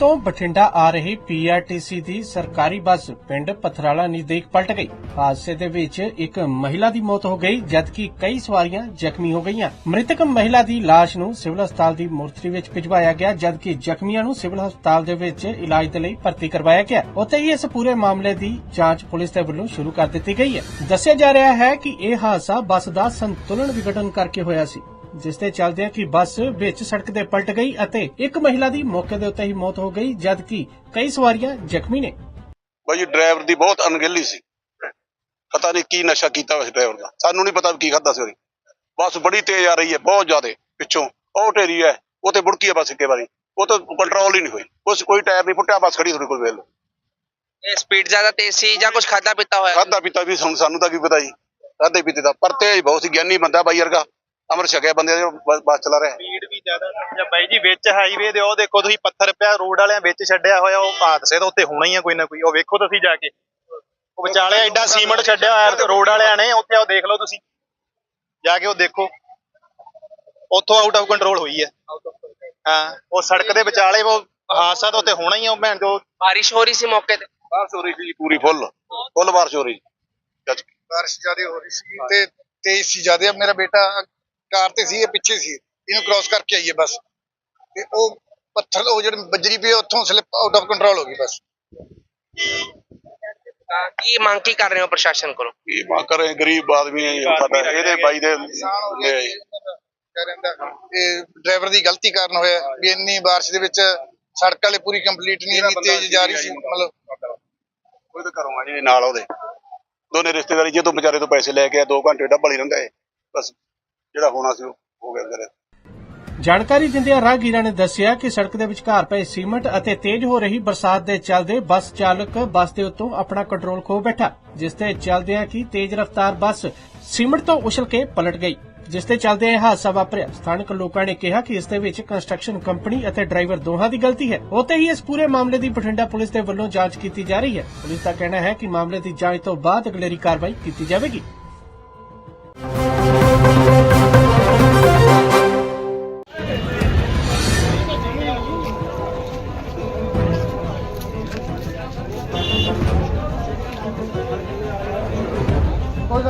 ਤੋਂ ਬਠਿੰਡਾ ਆ ਰਹੀ ਪੀਆਰਟੀਸੀ ਦੀ ਸਰਕਾਰੀ ਬੱਸ ਪਿੰਡ ਪਥਰਾਲਾ ਨਜ਼ਦੀਕ ਪਲਟ ਗਈ। ਹਾਦਸੇ ਦੇ ਵਿੱਚ ਇੱਕ ਮਹਿਲਾ ਦੀ ਮੌਤ ਹੋ ਗਈ, ਜਦਕਿ ਕਈ ਸਵਾਰੀਆਂ ਜ਼ਖਮੀ ਹੋ ਗਈਆਂ। ਮ੍ਰਿਤਕ ਮਹਿਲਾ ਦੀ ਲਾਸ਼ ਨੂੰ ਸਿਵਲ ਹਸਪਤਾਲ ਦੀ ਮੋਰਚਰੀ ਵਿੱਚ ਭਿਜਵਾਇਆ ਗਿਆ, ਜਦਕਿ ਜ਼ਖਮੀਆਂ ਨੂੰ ਸਿਵਲ ਹਸਪਤਾਲ ਦੇ ਵਿੱਚ ਇਲਾਜ ਦੇ ਲਈ ਭਰਤੀ ਕਰਵਾਇਆ ਗਿਆ। ਉੱਥੇ ਹੀ ਇਸ ਪੂਰੇ ਮਾਮਲੇ ਦੀ ਜਾਂਚ ਪੁਲਿਸ ਦੇ ਵੱਲੋਂ ਸ਼ੁਰੂ ਕਰ ਦਿੱਤੀ ਗਈ ਹੈ। ਦੱਸਿਆ ਜਾ ਰਿਹਾ ਹੈ ਕਿ ਇਹ ਹਾਦਸਾ ਬੱਸ ਦਾ ਸੰਤੁਲਨ ਵਿਗੜਨ ਕਰਕੇ ਹੋਇਆ ਸੀ। ਜਿਸ ਦੇ ਚੱਲਦਿਆਂ ਕਿ ਬੱਸ ਵਿੱਚ ਸੜਕ ਤੇ ਪਲਟ ਗਈ ਅਤੇ ਇੱਕ ਮਹਿਲਾ ਦੀ ਮੌਕੇ ਦੇ ਉੱਤੇ ਹੀ ਮੌਤ ਹੋ ਗਈ ਜਦਕਿ ਕਈ ਸਵਾਰੀਆਂ ਜ਼ਖਮੀ ਨੇ। ਬਾਈ ਡਰਾਈਵਰ ਦੀ ਬਹੁਤ ਅਣਗਹਿਲੀ ਸੀ। ਪਤਾ ਨਹੀਂ ਕੀ ਨਸ਼ਾ ਕੀਤਾ ਉਸ ਡਰਾਈਵਰ ਦਾ। ਸਾਨੂੰ ਨਹੀਂ ਪਤਾ ਕੀ ਖਾਦਾ ਸੀ ਉਹਨੇ। ਬੱਸ ਬੜੀ ਤੇਜ਼ ਆ ਰਹੀ ਹੈ ਬਹੁਤ ਜ਼ਿਆਦਾ ਪਿੱਛੋਂ। ਉਹ ਢੇਰੀ ਹੈ ਉਹ ਤੇ ਬੁੜਕੀ ਹੈ ਬੱਸ ਇੱਕੇ ਵਾਰੀ ਉਹ ਤਾਂ ਕੰਟਰੋਲ ਹੀ ਨਹੀਂ ਹੋਈ। ਉਸ ਕੋਈ ਟਾਇਰ ਨਹੀਂ ਫੁੱਟਿਆ ਬੱਸ ਖੜੀ ਤੁਹਾਡੇ ਕੋਲ ਵੇਖ ਲਓ ਇਹ ਸਪੀਡ ਜ਼ਿਆਦਾ ਤੇਜ਼ ਸੀ ਜਾਂ ਕੁਝ ਖਾਦਾ ਪੀਤਾ ਹੋਇਆ? ਖਾਦਾ ਪੀਤਾ ਵੀ ਸਾਨੂੰ ਸਾਨੂੰ ਤਾਂ ਕੀ ਪਤਾ ਜੀ। ਖਾਦੇ ਪੀਤੇ ਦਾ ਪਰ ਤੇਜ਼ ਬਹੁਤ ਸੀ ਗਿਆਨੀ ਬੰਦਾ ਬਾਈ ਵਰਗਾ। ਅਮਰ ਛਕਿਆ ਬੰਦੇ ਜੋ ਬੱਸ ਚਲਾ ਰਿਹਾ। ਸਪੀਡ ਵੀ ਜ਼ਿਆਦਾ ਜਾਂ ਬਾਈ ਜੀ ਵਿੱਚ ਹਾਈਵੇ ਦੇ ਉਹ ਦੇਖੋ ਤੁਸੀਂ ਪੱਥਰ ਪਿਆ ਰੋਡ ਵਾਲਿਆਂ ਵਿੱਚ ਛੱਡਿਆ ਹੋਇਆ ਉਹ ਹਾਦਸੇ ਤਾਂ ਉੱਤੇ ਹੋਣਾ ਹੀ ਆ ਕੋਈ ਨਾ ਕੋਈ। ਉਹ ਵੇਖੋ ਤੁਸੀਂ ਜਾ ਕੇ। ਉਹ ਵਿਚਾਲੇ ਐਡਾ ਸੀਮੈਂਟ ਛੱਡਿਆ ਹੋਇਆ ਰੋਡ ਵਾਲਿਆਂ ਨੇ ਉੱਥੇ ਉਹ ਦੇਖ ਲਓ ਤੁਸੀਂ। ਜਾ ਕੇ ਉਹ ਦੇਖੋ। ਉੱਥੋਂ ਆਊਟ ਆਫ ਕੰਟਰੋਲ ਹੋਈ ਹੈ ਹਾਂ ਉਹ ਸੜਕ ਦੇ ਵਿਚਾਲੇ ਉਹ ਹਾਦਸਾ ਤਾਂ ਉੱਤੇ ਹੋਣਾ ਹੀ ਆ ਉਹ ਭੈਣ ਜੋ। ਬਾਰਿਸ਼ ਹੋ ਰਹੀ ਸੀ ਮੌਕੇ ਤੇ। ਬਾਰਿਸ਼ ਹੋ ਰਹੀ ਸੀ ਪੂਰੀ ਫੁੱਲ। ਫੁੱਲ ਬਾਰਿਸ਼ ਹੋ ਰਹੀ ਜੱਜ ਬਾਰਿਸ਼ ਜ਼ਿਆਦਾ ਹੋ ਰਹੀ ਸੀ ਤੇ ਤੇਜ਼ ਸੀ ਜ਼ਿਆਦਾ। ਮੇਰਾ ਬੇਟਾ ਕਾਰ ਤੇ ਸੀ ਇਹ ਪਿੱਛੇ ਸੀ। ਇਹਨੂੰ ਕ੍ਰਾਸ ਕਰਕੇ ਆਈਏ ਬਸ। ਤੇ ਉਹ ਪੱਥਰ ਉਹ ਜਿਹੜੇ ਬੱਜਰੀ ਪਈ ਉੱਥੋਂ ਸਲਿੱਪ ਆਊਟ ਆਫ ਕੰਟਰੋਲ ਹੋ ਗਈ ਬਸ। ਤਾਂ ਕੀ ਮੰਗ ਕੀ ਕਰ ਰਹੇ ਹੋ ਪ੍ਰਸ਼ਾਸਨ ਕੋਲੋਂ? ਕੀ ਮਾ ਕਰੇ ਗਰੀਬ ਆਦਮੀ ਹੈ ਜੀ, ਸਾਡਾ ਇਹਦੇ ਬਾਈ ਦੇ ਲੈ ਇਹ ਡਰਾਈਵਰ ਦੀ ਗਲਤੀ ਕਾਰਨ ਹੋਇਆ। ਵੀ ਇੰਨੀ ਬਾਰਿਸ਼ ਦੇ ਵਿੱਚ ਸੜਕ ਵਾਲੇ ਪੂਰੀ ਕੰਪਲੀਟ ਨਹੀਂ ਇੰਨੀ ਤੇਜ਼ ਜਾ ਰਹੀ ਸੀ ਮਤਲਬ। ਕੋਈ ਤਾਂ ਘਰੋਂ ਆ ਜੀ ਨਾਲ ਉਹਦੇ। ਦੋਨੇ ਰਿਸ਼ਤੇਦਾਰੀ ਜਦੋਂ ਵਿਚਾਰੇ ਤੋਂ ਪੈਸੇ ਲੈ ਕੇ ਆ 2 ਘੰਟੇ ਡੱਬਲ ਹੀ ਰਹਿੰਦਾ ਏ ਬਸ ਜਿਹੜਾ ਹੋਣਾ ਸੀ ਉਹ ਹੋ ਗਿਆ ਅੰਦਰ। ਜਾਣਕਾਰੀ ਦਿੰਦਿਆਂ ਰਾਹਗੀਰਾਂ ਨੇ ਦੱਸਿਆ ਕਿ ਸੜਕ ਦੇ ਵਿਚਕਾਰ ਪਏ ਸੀਮੈਂਟ ਅਤੇ ਤੇਜ਼ ਹੋ ਰਹੀ ਬਰਸਾਤ ਦੇ ਚੱਲਦੇ ਬੱਸ ਚਾਲਕ ਬੱਸ ਦੇ ਉੱਤੋਂ ਆਪਣਾ ਕੰਟਰੋਲ ਖੋ ਬੈਠਾ, ਜਿਸ ਦੇ ਚੱਲਦਿਆਂ ਕਿ ਤੇਜ਼ ਰਫ਼ਤਾਰ ਬੱਸ ਸੀਮੈਂਟ ਤੋਂ ਉਛਲ ਕੇ ਪਲਟ ਗਈ, ਜਿਸ ਦੇ ਚੱਲਦੇ ਇਹ ਹਾਦਸਾ ਵਾਪਰਿਆ। ਸਥਾਨਕ ਲੋਕਾਂ ਨੇ ਕਿਹਾ ਕਿ ਇਸ ਦੇ ਵਿੱਚ ਕੰਸਟਰਕਸ਼ਨ ਕੰਪਨੀ ਅਤੇ ਡਰਾਈਵਰ ਦੋਹਾਂ ਦੀ ਗਲਤੀ ਹੈ। ਉੱਥੇ ਹੀ ਇਸ ਪੂਰੇ ਮਾਮਲੇ ਦੀ ਬਠਿੰਡਾ ਪੁਲਿਸ ਦੇ ਵੱਲੋਂ ਜਾਂਚ ਕੀਤੀ ਜਾ ਰਹੀ ਹੈ। ਪੁਲਿਸ ਦਾ ਕਹਿਣਾ ਹੈ ਕਿ ਮਾਮਲੇ ਦੀ ਜਾਂਚ ਤੋਂ ਬਾਅਦ ਅਗਲੇਰੀ ਕਾਰਵਾਈ ਕੀਤੀ ਜਾਵੇਗੀ।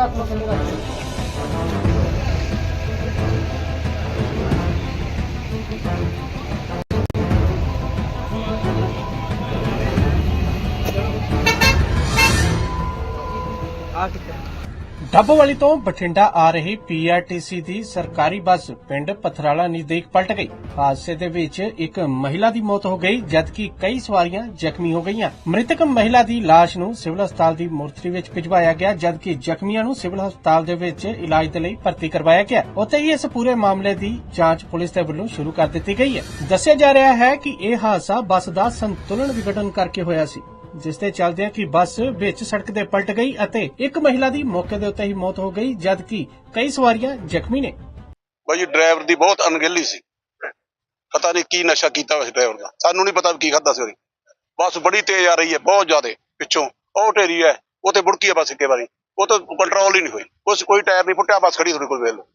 রাখব ਡੱਬਵਾਲੀ ਤੋਂ ਬਠਿੰਡਾ ਆ ਰਹੀ ਪੀਆਰਟੀਸੀ ਦੀ ਸਰਕਾਰੀ ਬੱਸ ਪਿੰਡ ਪਥਰਾਲਾ ਨਜ਼ਦੀਕ ਪਲਟ ਗਈ। ਹਾਦਸੇ ਦੇ ਵਿੱਚ ਇੱਕ ਮਹਿਲਾ ਦੀ ਮੌਤ ਹੋ ਗਈ, ਜਦਕਿ ਕਈ ਸਵਾਰੀਆਂ ਜ਼ਖਮੀ ਹੋ ਗਈਆਂ। ਮ੍ਰਿਤਕ ਮਹਿਲਾ ਦੀ ਲਾਸ਼ ਨੂੰ ਸਿਵਲ ਹਸਪਤਾਲ ਦੀ ਮੋਰਚਰੀ ਵਿੱਚ ਭਿਜਵਾਇਆ ਗਿਆ, ਜਦਕਿ ਜ਼ਖਮੀਆਂ ਨੂੰ ਸਿਵਲ ਹਸਪਤਾਲ ਦੇ ਵਿੱਚ ਇਲਾਜ ਦੇ ਲਈ ਭਰਤੀ ਕਰਵਾਇਆ ਗਿਆ। ਉੱਥੇ ਹੀ ਇਸ ਪੂਰੇ ਮਾਮਲੇ ਦੀ ਜਾਂਚ ਪੁਲਿਸ ਦੇ ਵੱਲੋਂ ਸ਼ੁਰੂ ਕਰ ਦਿੱਤੀ ਗਈ ਹੈ। ਦੱਸਿਆ ਜਾ ਰਿਹਾ ਹੈ ਕਿ ਇਹ ਹਾਦਸਾ ਬੱਸ ਦਾ ਸੰਤੁਲਨ ਵਿਗੜਨ ਕਰਕੇ ਹੋਇਆ ਸੀ। ਜਿਸ ਦੇ ਚੱਲਦਿਆਂ ਕਿ ਬੱਸ ਵਿੱਚ ਸੜਕ ਤੇ ਪਲਟ ਗਈ ਅਤੇ ਇੱਕ ਮਹਿਲਾ ਦੀ ਮੌਕੇ ਦੇ ਉੱਤੇ ਹੀ ਮੌਤ ਹੋ ਗਈ ਜਦਕਿ ਕਈ ਸਵਾਰੀਆਂ ਜ਼ਖਮੀ ਨੇ। ਬਾਈ ਡਰਾਈਵਰ ਦੀ ਬਹੁਤ ਅਣਗਹਿਲੀ ਸੀ। ਪਤਾ ਨਹੀਂ ਕੀ ਨਸ਼ਾ ਕੀਤਾ ਉਸ ਡਰਾਈਵਰ ਦਾ। ਸਾਨੂੰ ਨਹੀਂ ਪਤਾ ਕੀ ਖਾਦਾ ਸੀ ਉਹਨੇ। ਬੱਸ ਬੜੀ ਤੇਜ਼ ਆ ਰਹੀ ਹੈ ਬਹੁਤ ਜ਼ਿਆਦਾ। ਪਿੱਛੋਂ ਉਹ ਢੇਰੀ ਹੈ ਉਹ ਤੇ ਬੁੜਕੀ ਹੈ ਬੱਸ ਇੱਕੇ ਵਾਰੀ ਉਹ ਤਾਂ ਕੰਟਰੋਲ ਹੀ ਨਹੀਂ ਹੋਈ। ਉਸ ਕੋਈ ਟਾਇਰ ਨਹੀਂ ਫੁੱਟਿਆ ਬੱਸ ਖੜੀ ਤੁਹਾਡੇ ਕੋਲ ਵੇਖ ਲਓ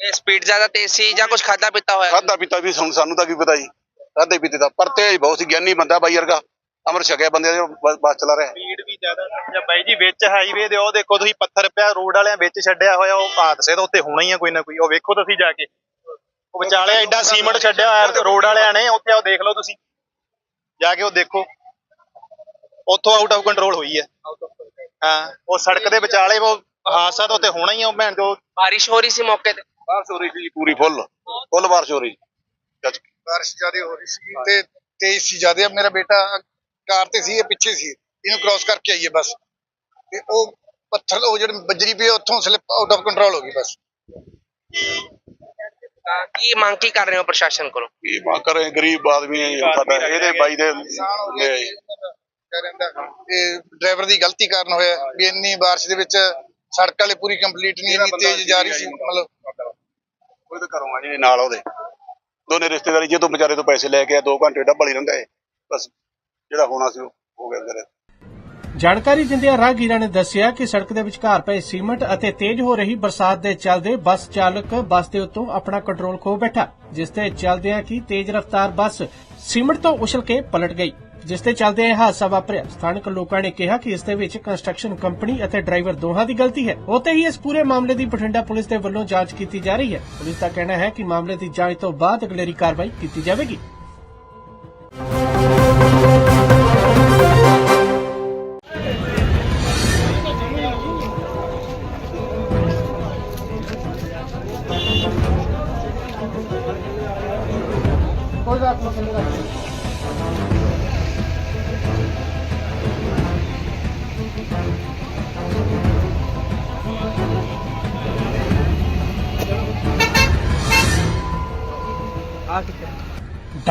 ਇਹ ਸਪੀਡ ਜ਼ਿਆਦਾ ਤੇਜ਼ ਸੀ ਜਾਂ ਕੁਝ ਖਾਦਾ ਪੀਤਾ ਹੋਇਆ? ਖਾਦਾ ਪੀਤਾ ਵੀ ਸਾਨੂੰ ਸਾਨੂੰ ਤਾਂ ਕੀ ਪਤਾ ਜੀ। ਖਾਦੇ ਪੀਤੇ ਦਾ ਪਰ ਤੇਜ਼ ਬਹੁਤ ਸੀ ਗਿਆਨੀ ਬੰਦਾ ਬਾਈ ਵਰਗਾ। ਅਮਰ ਛਕਿਆ ਬੰਦੇ ਜੋ ਬੱਸ ਚਲਾ ਰਿਹਾ। ਸਪੀਡ ਵੀ ਜ਼ਿਆਦਾ ਜਾਂ ਬਾਈ ਜੀ ਵਿੱਚ ਹਾਈਵੇ ਦੇ ਉਹ ਦੇਖੋ ਤੁਸੀਂ ਪੱਥਰ ਪਿਆ ਰੋਡ ਵਾਲਿਆਂ ਵਿੱਚ ਛੱਡਿਆ ਹੋਇਆ ਉਹ ਹਾਦਸੇ ਤਾਂ ਉੱਤੇ ਹੋਣਾ ਹੀ ਆ ਕੋਈ ਨਾ ਕੋਈ। ਉਹ ਵੇਖੋ ਤੁਸੀਂ ਜਾ ਕੇ। ਉਹ ਵਿਚਾਲੇ ਐਡਾ ਸੀਮੈਂਟ ਛੱਡਿਆ ਹੋਇਆ ਰੋਡ ਵਾਲਿਆਂ ਨੇ ਉੱਥੇ ਉਹ ਦੇਖ ਲਓ ਤੁਸੀਂ। ਜਾ ਕੇ ਉਹ ਦੇਖੋ। ਉੱਥੋਂ ਆਊਟ ਆਫ ਕੰਟਰੋਲ ਹੋਈ ਹੈ ਹਾਂ ਉਹ ਸੜਕ ਦੇ ਵਿਚਾਲੇ ਉਹ ਹਾਦਸਾ ਤਾਂ ਉੱਤੇ ਹੋਣਾ ਹੀ ਆ ਉਹ ਭੈਣ ਜੋ ਬਾਰਿਸ਼ ਹੋ ਰਹੀ ਸੀ ਮੌਕੇ ਤੇ। ਬਾਰਿਸ਼ ਹੋ ਰਹੀ ਸੀ ਪੂਰੀ ਫੁੱਲ। ਫੁੱਲ ਬਾਰਿਸ਼ ਹੋ ਰਹੀ ਬਾਰਿਸ਼ ਜ਼ਿਆਦਾ ਹੋ ਰਹੀ ਸੀ ਤੇ ਤੇਜ਼ ਸੀ ਜ਼ਿਆਦਾ। ਮੇਰਾ ਬੇਟਾ ਕਾਰ ਤੇ ਸੀ ਇਹ ਪਿੱਛੇ ਸੀ। ਇਹਨੂੰ ਕ੍ਰਾਸ ਕਰਕੇ ਆਈਏ ਬਸ। ਤੇ ਉਹ ਪੱਥਰ ਉਹ ਜਿਹੜੇ ਬੱਜਰੀ ਪਈ ਉੱਥੋਂ ਸਲਿੱਪ ਆਊਟ ਆਫ ਕੰਟਰੋਲ ਹੋ ਗਈ ਬਸ। ਤਾਂ ਕੀ ਮੰਗ ਕੀ ਕਰ ਰਹੇ ਹੋ ਪ੍ਰਸ਼ਾਸਨ ਕੋਲੋਂ? ਕੀ ਮਾ ਕਰੇ ਗਰੀਬ ਆਦਮੀ ਹੈ ਜੀ, ਸਾਡਾ ਇਹਦੇ ਬਾਈ ਦੇ। ਕਹਿ ਰਹਿੰਦਾ ਇਹ ਡਰਾਈਵਰ ਦੀ ਗਲਤੀ ਕਾਰਨ ਹੋਇਆ ਵੀ ਇੰਨੀ ਬਾਰਿਸ਼ ਦੇ ਵਿੱਚ ਸੜਕ ਵਾਲੇ ਪੂਰੀ ਕੰਪਲੀਟ ਨਹੀਂ ਇੰਨੀ ਤੇਜ਼ ਜਾ ਰਹੀ ਸੀ ਮਤਲਬ ਕੋਈ ਤਾਂ ਘਰੋਂ ਆ ਜੀ ਨਾਲ ਉਹਦੇ। ਦੋਨੇ ਰਿਸ਼ਤੇਦਾਰੀ ਜਦੋਂ ਵਿਚਾਰੇ ਤੋਂ ਪੈਸੇ ਲੈ ਕੇ ਆ 2 ਘੰਟੇ ਡੱਬਲ ਹੀ ਰਹਿੰਦਾ ਏ ਬਸ ਜਿਹੜਾ ਹੋਣਾ ਸੀ ਉਹ ਹੋ ਗਿਆ ਅੰਦਰ ਜਾਣਕਾਰੀ ਦਿੰਦਿਆਂ ਰਾਹਗੀਰਾਂ ਨੇ ਦੱਸਿਆ ਕਿ ਸੜਕ ਦੇ ਵਿਚਕਾਰ ਪਏ ਸੀਮੈਂਟ ਅਤੇ ਤੇਜ਼ ਹੋ ਰਹੀ ਬਰਸਾਤ ਦੇ ਚੱਲਦੇ ਬੱਸ ਚਾਲਕ ਬੱਸ ਦੇ ਉੱਤੋਂ ਆਪਣਾ ਕੰਟਰੋਲ ਖੋ ਬੈਠਾ, ਜਿਸ ਤੇ ਚੱਲਦਿਆਂ ਕਿ ਤੇਜ਼ ਰਫ਼ਤਾਰ ਬੱਸ ਸੀਮੈਂਟ ਤੋਂ ਉਛਲ ਕੇ ਪਲਟ ਗਈ, ਜਿਸ ਤੇ ਚੱਲਦਿਆਂ ਇਹ ਹਾਦਸਾ ਵਾਪਰਿਆ। ਸਥਾਨਕ ਲੋਕਾਂ ਨੇ ਕਿਹਾ ਕਿ ਇਸ ਦੇ ਵਿੱਚ ਕੰਸਟਰਕਸ਼ਨ ਕੰਪਨੀ ਅਤੇ ਡਰਾਈਵਰ ਦੋਹਾਂ ਦੀ ਗਲਤੀ ਹੈ। ਉੱਥੇ ਹੀ ਇਸ ਪੂਰੇ ਮਾਮਲੇ ਦੀ ਬਠਿੰਡਾ ਪੁਲਿਸ ਦੇ ਵੱਲੋਂ ਜਾਂਚ ਕੀਤੀ ਜਾ ਰਹੀ ਹੈ। ਪੁਲਿਸ ਦਾ ਕਹਿਣਾ ਹੈ ਕਿ ਮਾਮਲੇ ਦੀ ਜਾਂਚ ਤੋਂ ਬਾਅਦ ਅਗਲੇਰੀ ਕਾਰਵਾਈ ਕੀਤੀ ਜਾਵੇਗੀ। 他没关系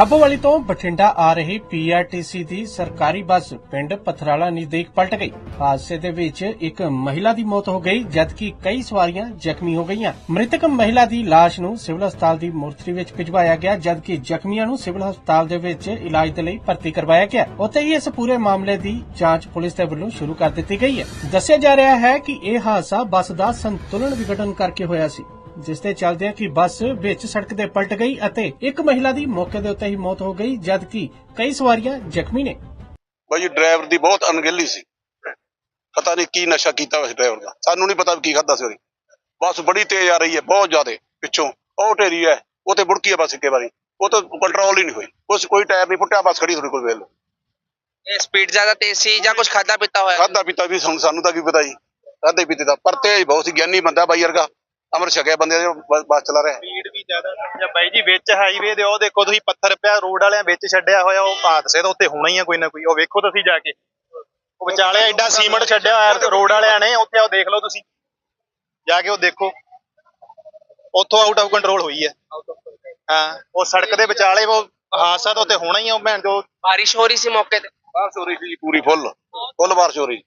ਡੱਬਵਾਲੀ ਤੋਂ ਬਠਿੰਡਾ ਆ ਰਹੀ ਪੀਆਰਟੀਸੀ ਦੀ ਸਰਕਾਰੀ ਬੱਸ ਪਿੰਡ ਪਥਰਾਲਾ ਨਜ਼ਦੀਕ ਪਲਟ ਗਈ। ਹਾਦਸੇ ਦੇ ਵਿੱਚ ਇੱਕ ਮਹਿਲਾ ਦੀ ਮੌਤ ਹੋ ਗਈ, ਜਦਕਿ ਕਈ ਸਵਾਰੀਆਂ ਜ਼ਖਮੀ ਹੋ ਗਈਆਂ। ਮ੍ਰਿਤਕ ਮਹਿਲਾ ਦੀ ਲਾਸ਼ ਨੂੰ ਸਿਵਲ ਹਸਪਤਾਲ ਦੀ ਮੋਰਚਰੀ ਵਿੱਚ ਭਿਜਵਾਇਆ ਗਿਆ, ਜਦਕਿ ਜ਼ਖਮੀਆਂ ਨੂੰ ਸਿਵਲ ਹਸਪਤਾਲ ਦੇ ਵਿੱਚ ਇਲਾਜ ਦੇ ਲਈ ਭਰਤੀ ਕਰਵਾਇਆ ਗਿਆ। ਉੱਥੇ ਹੀ ਇਸ ਪੂਰੇ ਮਾਮਲੇ ਦੀ ਜਾਂਚ ਪੁਲਿਸ ਦੇ ਵੱਲੋਂ ਸ਼ੁਰੂ ਕਰ ਦਿੱਤੀ ਗਈ ਹੈ। ਦੱਸਿਆ ਜਾ ਰਿਹਾ ਹੈ ਕਿ ਇਹ ਹਾਦਸਾ ਬੱਸ ਦਾ ਸੰਤੁਲਨ ਵਿਗੜਨ ਕਰਕੇ ਹੋਇਆ ਸੀ। ਜਿਸ ਦੇ ਚੱਲਦਿਆਂ ਕਿ ਬੱਸ ਵਿੱਚ ਸੜਕ ਤੇ ਪਲਟ ਗਈ ਅਤੇ ਇੱਕ ਮਹਿਲਾ ਦੀ ਮੌਕੇ ਦੇ ਉੱਤੇ ਹੀ ਮੌਤ ਹੋ ਗਈ ਜਦਕਿ ਕਈ ਸਵਾਰੀਆਂ ਜ਼ਖਮੀ ਨੇ। ਬਾਈ ਡਰਾਈਵਰ ਦੀ ਬਹੁਤ ਅਣਗਹਿਲੀ ਸੀ। ਪਤਾ ਨਹੀਂ ਕੀ ਨਸ਼ਾ ਕੀਤਾ ਉਸ ਡਰਾਈਵਰ ਦਾ। ਸਾਨੂੰ ਨਹੀਂ ਪਤਾ ਕੀ ਖਾਦਾ ਸੀ ਉਹਨੇ। ਬੱਸ ਬੜੀ ਤੇਜ਼ ਆ ਰਹੀ ਹੈ ਬਹੁਤ ਜ਼ਿਆਦਾ ਪਿੱਛੋਂ। ਉਹ ਢੇਰੀ ਹੈ ਉਹ ਤੇ ਬੁੜਕੀ ਹੈ ਬੱਸ ਇੱਕੇ ਵਾਰੀ ਉਹ ਤਾਂ ਕੰਟਰੋਲ ਹੀ ਨਹੀਂ ਹੋਈ। ਉਸ ਕੋਈ ਟਾਇਰ ਨਹੀਂ ਫੁੱਟਿਆ ਬੱਸ ਖੜੀ ਤੁਹਾਡੇ ਕੋਲ ਵੇਲ ਇਹ ਸਪੀਡ ਜ਼ਿਆਦਾ ਤੇਜ਼ ਸੀ ਜਾਂ ਕੁਝ ਖਾਦਾ ਪੀਤਾ ਹੋਇਆ? ਖਾਦਾ ਪੀਤਾ ਵੀ ਸਾਨੂੰ ਸਾਨੂੰ ਤਾਂ ਕੀ ਪਤਾ ਜੀ। ਖਾਦੇ ਪੀਤੇ ਦਾ ਪਰ ਤੇਜ਼ ਬਹੁਤ ਸੀ ਗਿਆਨੀ ਬੰਦਾ ਬਾਈ ਵਰਗਾ। ਅਮਰ ਛਕਿਆ ਬੰਦੇ ਦਾ ਬੱਸ ਬੱਸ ਚਲਾ ਰਿਹਾ ਸਪੀਡ ਵੀ ਜ਼ਿਆਦਾ ਜਾਂ ਬਾਈ ਜੀ ਵਿੱਚ ਹਾਈਵੇ ਦੇ ਉਹ ਦੇਖੋ ਤੁਸੀਂ ਪੱਥਰ ਪਿਆ ਰੋਡ ਵਾਲਿਆਂ ਵਿੱਚ ਛੱਡਿਆ ਹੋਇਆ ਉਹ ਹਾਦਸੇ ਤਾਂ ਉੱਤੇ ਹੋਣਾ ਹੀ ਆ ਕੋਈ ਨਾ ਕੋਈ। ਉਹ ਵੇਖੋ ਤੁਸੀਂ ਜਾ ਕੇ। ਉਹ ਵਿਚਾਲੇ ਐਡਾ ਸੀਮੈਂਟ ਛੱਡਿਆ ਹੋਇਆ ਰੋਡ ਵਾਲਿਆਂ ਨੇ ਉੱਥੇ ਉਹ ਦੇਖ ਲਓ ਤੁਸੀਂ। ਜਾ ਕੇ ਉਹ ਦੇਖੋ। ਉੱਥੋਂ ਆਊਟ ਆਫ ਕੰਟਰੋਲ ਹੋਈ ਹੈ। ਹਾਂ ਉਹ ਸੜਕ ਦੇ ਵਿਚਾਲੇ ਉਹ ਹਾਦਸਾ ਤਾਂ ਉੱਤੇ ਹੋਣਾ ਹੀ ਆ ਉਹ ਭੈਣ ਜੋ। ਬਾਰਿਸ਼ ਹੋ ਰਹੀ ਸੀ ਮੌਕੇ ਤੇ। ਬਾਰਿਸ਼ ਹੋ ਰਹੀ ਸੀ ਪੂਰੀ ਫੁੱਲ ਫੁੱਲ ਬਾਰਿਸ਼ ਹੋ ਰਹੀ ਸੀ।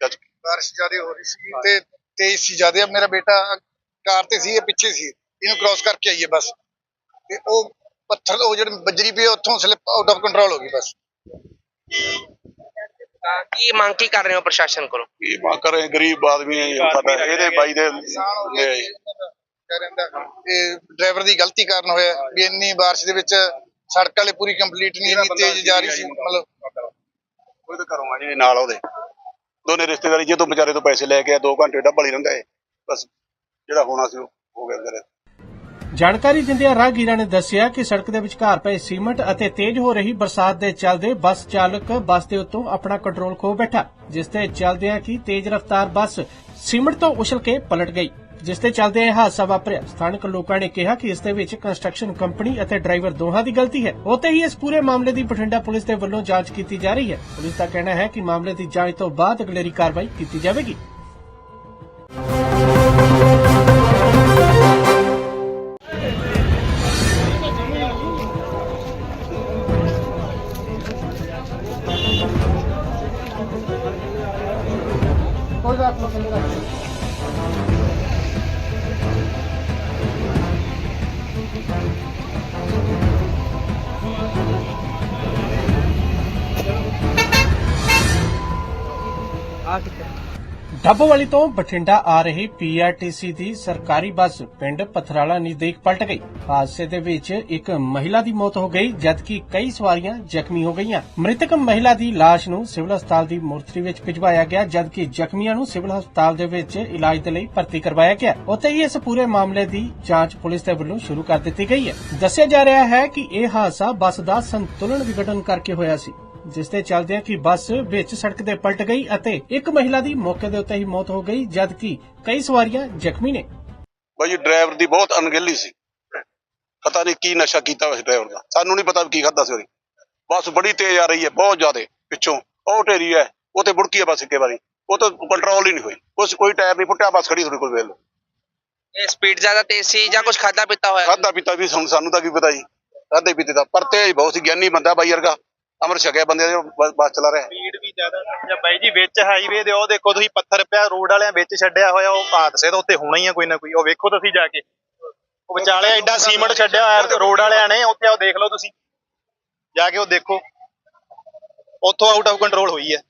ਚੱਜ। ਬਾਰਿਸ਼ ਜ਼ਿਆਦਾ ਹੋ ਰਹੀ ਸੀ ਤੇ ਤੇਜ਼ ਸੀ ਜ਼ਿਆਦਾ। ਮੇਰਾ ਬੇਟਾ ਕਾਰ ਤੇ ਸੀ ਇਹ ਪਿੱਛੇ ਸੀ। ਇਹਨੂੰ ਕ੍ਰਾਸ ਕਰਕੇ ਆਈਏ ਬਸ। ਤੇ ਉਹ ਪੱਥਰ ਉਹ ਜਿਹੜੇ ਬੱਜਰੀ ਪਈ ਉੱਥੋਂ ਸਲਿੱਪ ਆਊਟ ਆਫ ਕੰਟਰੋਲ ਹੋ ਗਈ ਬਸ। ਤਾਂ ਕੀ ਮੰਗ ਕੀ ਕਰ ਰਹੇ ਹੋ ਪ੍ਰਸ਼ਾਸਨ ਕੋਲੋਂ? ਕੀ ਮਾ ਕਰੇ ਗਰੀਬ ਆਦਮੀ ਹੈ ਸਾਡਾ ਇਹਦੇ ਬਾਈ ਦੇ ਨੁਕਸਾਨ ਹੋ ਗਿਆ ਇਹ ਡਰਾਈਵਰ ਦੀ ਗਲਤੀ ਕਾਰਨ ਹੋਇਆ ਵੀ ਇੰਨੀ ਬਾਰਿਸ਼ ਦੇ ਵਿੱਚ ਸੜਕ ਵਾਲੇ ਪੂਰੀ ਕੰਪਲੀਟ ਨਹੀਂ ਇੰਨੀ ਤੇਜ਼ ਜਾ ਰਹੀ ਸੀ ਮਤਲਬ। ਉਹ ਤਾਂ ਘਰੋਂ ਆ ਜੀ ਨਾਲ ਉਹਦੇ। ਦੋਨੇ ਰਿਸ਼ਤੇਦਾਰੀ ਜੇ ਤੋਂ ਵਿਚਾਰੇ ਤੋਂ ਪੈਸੇ ਲੈ ਕੇ ਆ 2 ਘੰਟੇ ਡੱਬਲ ਹੀ ਰਹਿੰਦਾ ਏ। ਬਸ ਜਿਹੜਾ ਹੋਣਾ ਸੀ ਉਹ ਹੋ ਗਿਆ ਵਿਚਾਰੇ ਜਾਣਕਾਰੀ ਦਿੰਦਿਆਂ ਰਾਹਗੀਰਾਂ ਨੇ ਦੱਸਿਆ ਕਿ ਸੜਕ ਦੇ ਵਿਚਕਾਰ ਪਏ ਸੀਮੈਂਟ ਅਤੇ ਤੇਜ਼ ਹੋ ਰਹੀ ਬਰਸਾਤ ਦੇ ਚੱਲਦੇ ਬੱਸ ਚਾਲਕ ਬੱਸ ਦੇ ਉੱਤੋਂ ਆਪਣਾ ਕੰਟਰੋਲ ਖੋ ਬੈਠਾ, ਜਿਸ ਤੇ ਚੱਲਦਿਆਂ ਕਿ ਤੇਜ਼ ਰਫ਼ਤਾਰ ਬੱਸ ਸੀਮੈਂਟ ਤੋਂ ਉਛਲ ਕੇ ਪਲਟ ਗਈ, ਜਿਸ ਤੇ ਚੱਲਦਿਆਂ ਇਹ ਹਾਦਸਾ ਵਾਪਰਿਆ। ਸਥਾਨਕ ਲੋਕਾਂ ਨੇ ਕਿਹਾ ਕਿ ਇਸ ਦੇ ਵਿੱਚ ਕੰਸਟਰਕਸ਼ਨ ਕੰਪਨੀ ਅਤੇ ਡਰਾਈਵਰ ਦੋਹਾਂ ਦੀ ਗਲਤੀ ਹੈ। ਉੱਥੇ ਹੀ ਇਸ ਪੂਰੇ ਮਾਮਲੇ ਦੀ ਬਠਿੰਡਾ ਪੁਲਿਸ ਦੇ ਵੱਲੋਂ ਜਾਂਚ ਕੀਤੀ ਜਾ ਰਹੀ ਹੈ। ਪੁਲਿਸ ਦਾ ਕਹਿਣਾ ਹੈ ਕਿ ਮਾਮਲੇ ਦੀ ਜਾਂਚ ਤੋਂ ਬਾਅਦ ਅਗਲੇਰੀ ਕਾਰਵਾਈ ਕੀਤੀ ਜਾਵੇਗੀ। ਡੱਬਵਾਲੀ ਤੋਂ ਬਠਿੰਡਾ ਆ ਰਹੀ ਪੀਆਰਟੀਸੀ ਦੀ ਸਰਕਾਰੀ ਬੱਸ ਪਿੰਡ ਪਥਰਾਲਾ ਨਜ਼ਦੀਕ ਪਲਟ ਗਈ। ਹਾਦਸੇ ਦੇ ਵਿੱਚ ਇੱਕ ਮਹਿਲਾ ਦੀ ਮੌਤ ਹੋ ਗਈ, ਜਦਕਿ ਕਈ ਸਵਾਰੀਆਂ ਜ਼ਖਮੀ ਹੋ ਗਈਆਂ। ਮ੍ਰਿਤਕ ਮਹਿਲਾ ਦੀ ਲਾਸ਼ ਨੂੰ ਸਿਵਲ ਹਸਪਤਾਲ ਦੀ ਮੋਰਚਰੀ ਵਿੱਚ ਭਿਜਵਾਇਆ ਗਿਆ, ਜਦਕਿ ਜ਼ਖਮੀਆਂ ਨੂੰ ਸਿਵਲ ਹਸਪਤਾਲ ਦੇ ਵਿੱਚ ਇਲਾਜ ਦੇ ਲਈ ਭਰਤੀ ਕਰਵਾਇਆ ਗਿਆ। ਉੱਥੇ ਹੀ ਇਸ ਪੂਰੇ ਮਾਮਲੇ ਦੀ ਜਾਂਚ ਪੁਲਿਸ ਦੇ ਵੱਲੋਂ ਸ਼ੁਰੂ ਕਰ ਦਿੱਤੀ ਗਈ ਹੈ। ਦੱਸਿਆ ਜਾ ਰਿਹਾ ਹੈ ਕਿ ਇਹ ਹਾਦਸਾ ਬੱਸ ਦਾ ਸੰਤੁਲਨ ਵਿਗੜਨ ਕਰਕੇ ਹੋਇਆ ਸੀ। ਜਿਸ ਦੇ ਚੱਲਦਿਆਂ ਕਿ ਬੱਸ ਵਿੱਚ ਸੜਕ ਤੇ ਪਲਟ ਗਈ ਅਤੇ ਇੱਕ ਮਹਿਲਾ ਦੀ ਮੌਕੇ ਦੇ ਉੱਤੇ ਹੀ ਮੌਤ ਹੋ ਗਈ ਜਦਕਿ ਕਈ ਸਵਾਰੀਆਂ ਜ਼ਖਮੀ ਨੇ। ਬਾਈ ਡਰਾਈਵਰ ਦੀ ਬਹੁਤ ਅਣਗਹਿਲੀ ਸੀ। ਪਤਾ ਨਹੀਂ ਕੀ ਨਸ਼ਾ ਕੀਤਾ ਉਸ ਡਰਾਈਵਰ ਦਾ। ਸਾਨੂੰ ਨਹੀਂ ਪਤਾ ਕੀ ਖਾਦਾ ਸੀ ਉਹਨੇ। ਬੱਸ ਬੜੀ ਤੇਜ਼ ਆ ਰਹੀ ਹੈ ਬਹੁਤ ਜ਼ਿਆਦਾ ਪਿੱਛੋਂ। ਉਹ ਢੇਰੀ ਹੈ ਉਹ ਤੇ ਬੁੜਕੀ ਹੈ ਬੱਸ ਇੱਕੇ ਵਾਰੀ ਉਹ ਤਾਂ ਕੰਟਰੋਲ ਹੀ ਨਹੀਂ ਹੋਈ। ਉਸ ਕੋਈ ਟਾਇਰ ਨਹੀਂ ਫੁੱਟਿਆ ਬੱਸ ਖੜੀ ਤੁਹਾਡੇ ਕੋਲ ਵੇਲ ਇਹ ਸਪੀਡ ਜ਼ਿਆਦਾ ਤੇਜ਼ ਸੀ ਜਾਂ ਕੁਝ ਖਾਦਾ ਪੀਤਾ ਹੋਇਆ? ਖਾਦਾ ਪੀਤਾ ਵੀ ਸਾਨੂੰ ਸਾਨੂੰ ਤਾਂ ਕੀ ਪਤਾ ਜੀ। ਖਾਦੇ ਪੀਤੇ ਦਾ ਪਰ ਤੇਜ਼ ਬਹੁਤ ਸੀ ਗਿਆਨੀ ਬੰਦਾ ਬਾਈ ਵਰਗਾ। ਅਮਰ ਛਕਿਆ ਬੰਦੇ ਦਾ ਬੱਸ ਬੱਸ ਚਲਾ ਰਿਹਾ ਸਪੀਡ ਵੀ ਜ਼ਿਆਦਾ ਜਾਂ ਬਾਈ ਜੀ ਵਿੱਚ ਹਾਈਵੇ ਦੇ ਉਹ ਦੇਖੋ ਤੁਸੀਂ ਪੱਥਰ ਪਿਆ ਰੋਡ ਵਾਲਿਆਂ ਵਿੱਚ ਛੱਡਿਆ ਹੋਇਆ ਉਹ ਹਾਦਸੇ ਤਾਂ ਉੱਤੇ ਹੋਣਾ ਹੀ ਆ ਕੋਈ ਨਾ ਕੋਈ ਉਹ ਵੇਖੋ ਤੁਸੀਂ ਜਾ ਕੇ ਉਹ ਵਿਚਾਲੇ ਐਡਾ ਸੀਮੈਂਟ ਛੱਡਿਆ ਹੋਇਆ ਰੋਡ ਵਾਲਿਆਂ ਨੇ ਉੱਥੇ ਉਹ ਦੇਖ ਲਓ ਤੁਸੀਂ ਜਾ ਕੇ ਉਹ ਦੇਖੋ ਉੱਥੋਂ ਆਊਟ ਆਫ ਕੰਟਰੋਲ ਹੋਈ ਹੈ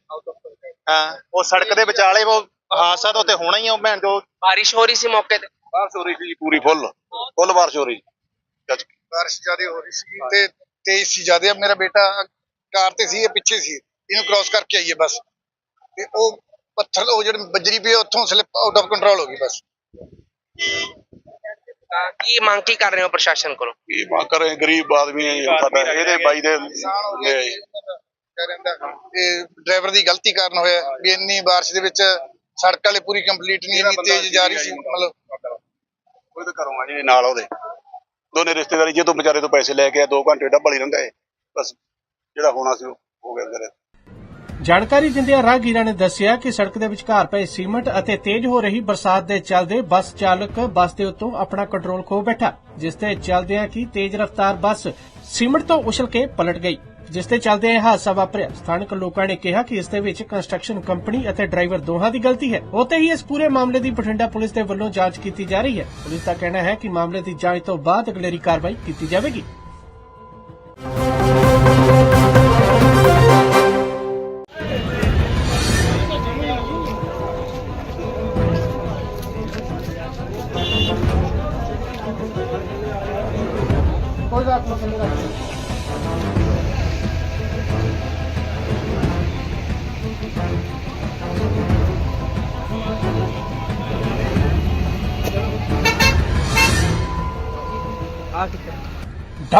ਹਾਂ ਉਹ ਸੜਕ ਦੇ ਵਿਚਾਲੇ ਉਹ ਹਾਦਸਾ ਤਾਂ ਉੱਥੇ ਹੋਣਾ ਹੀ ਆ ਉਹ ਭੈਣ ਜੋ बारिश हो रही थी मौके पे ਬਾਰਿਸ਼ ਹੋ ਰਹੀ ਸੀ ਪੂਰੀ ਫੁੱਲ ਫੁੱਲ ਬਾਰਿਸ਼ ਹੋ ਰਹੀ ਜੱਜ ਬਾਰਿਸ਼ ਜ਼ਿਆਦਾ ਹੋ ਰਹੀ ਸੀ ਤੇ ਤੇਜ਼ ਸੀ ਜ਼ਿਆਦਾ ਮੇਰਾ ਬੇਟਾ ਕਾਰ ਤੇ ਸੀ ਇਹ ਪਿੱਛੇ ਸੀ। ਇਹਨੂੰ ਕ੍ਰਾਸ ਕਰਕੇ ਆਈਏ ਬਸ। ਤੇ ਉਹ ਪੱਥਰ ਉਹ ਜਿਹੜੇ ਬੱਜਰੀ ਪਈ ਉੱਥੋਂ ਸਲਿੱਪ ਆਊਟ ਆਫ ਕੰਟਰੋਲ ਹੋ ਗਈ ਬਸ। ਕੀ ਮੰਗ ਕੀ ਕਰ ਰਹੇ ਹੋ ਪ੍ਰਸ਼ਾਸਨ ਕੋਲੋਂ? ਕੀ ਮਾ ਕਰੇ ਗਰੀਬ ਆਦਮੀ ਹੈ ਇਹਦੇ ਬਾਈ ਦੇ ਇਹ ਡਰਾਈਵਰ ਦੀ ਗਲਤੀ ਕਾਰਨ ਹੋਇਆ ਵੀ ਇੰਨੀ ਬਾਰਿਸ਼ ਦੇ ਵਿੱਚ ਸੜਕ ਵਾਲੇ ਪੂਰੀ ਕੰਪਲੀਟ ਨਹੀਂ ਇੰਨੀ ਤੇਜ਼ ਜਾ ਰਹੀ ਸੀ ਮਤਲਬ ਉਹਦੇ ਘਰੋਂ ਆ ਜੀ ਨਾਲ ਉਹਦੇ। ਦੋਨੇ ਰਿਸ਼ਤੇਦਾਰੀ ਜੇ ਤੋਂ ਵਿਚਾਰੇ ਤੋਂ ਪੈਸੇ ਲੈ ਕੇ ਆ 2 ਘੰਟੇ ਡੱਬਲ ਹੀ ਰਹਿੰਦਾ ਬਸ ਜਿਹੜਾ ਹੋਣਾ ਸੀ ਉਹ ਹੋ ਗਿਆ ਵਿਚਾਰੇ ਜਾਣਕਾਰੀ ਦਿੰਦਿਆਂ ਰਾਹਗੀਰਾਂ ਨੇ ਦੱਸਿਆ ਕਿ ਸੜਕ ਦੇ ਵਿਚਕਾਰ ਪਏ ਸੀਮਟ ਅਤੇ ਤੇਜ਼ ਹੋ ਰਹੀ ਬਰਸਾਤ ਦੇ ਚੱਲਦੇ ਬੱਸ ਚਾਲਕ ਬੱਸ ਦੇ ਉੱਤੋਂ ਆਪਣਾ ਕੰਟਰੋਲ ਖੋ ਬੈਠਾ, ਜਿਸ ਤੇ ਚੱਲਦਿਆਂ ਕਿ ਤੇਜ਼ ਰਫ਼ਤਾਰ ਬੱਸ ਸੀਮਟ ਤੋਂ ਉਛਲ ਕੇ ਪਲਟ ਗਈ, ਜਿਸ ਤੇ ਚੱਲਦਿਆਂ ਇਹ ਹਾਦਸਾ ਵਾਪਰਿਆ। ਸਥਾਨਕ ਲੋਕਾਂ ਨੇ ਕਿਹਾ ਕਿ ਇਸ ਦੇ ਵਿੱਚ ਕੰਸਟਰਕਸ਼ਨ ਕੰਪਨੀ ਅਤੇ ਡਰਾਈਵਰ ਦੋਹਾਂ ਦੀ ਗਲਤੀ ਹੈ। ਉੱਥੇ ਹੀ ਇਸ ਪੂਰੇ ਮਾਮਲੇ ਦੀ ਬਠਿੰਡਾ ਪੁਲਿਸ ਦੇ ਵੱਲੋਂ ਜਾਂਚ ਕੀਤੀ ਜਾ ਰਹੀ ਹੈ। ਪੁਲਿਸ ਦਾ ਕਹਿਣਾ ਹੈ ਕਿ ਮਾਮਲੇ ਦੀ ਜਾਂਚ ਤੋਂ ਬਾਅਦ ਅਗਲੇਰੀ ਕਾਰਵਾਈ ਕੀਤੀ ਜਾਵੇਗੀ।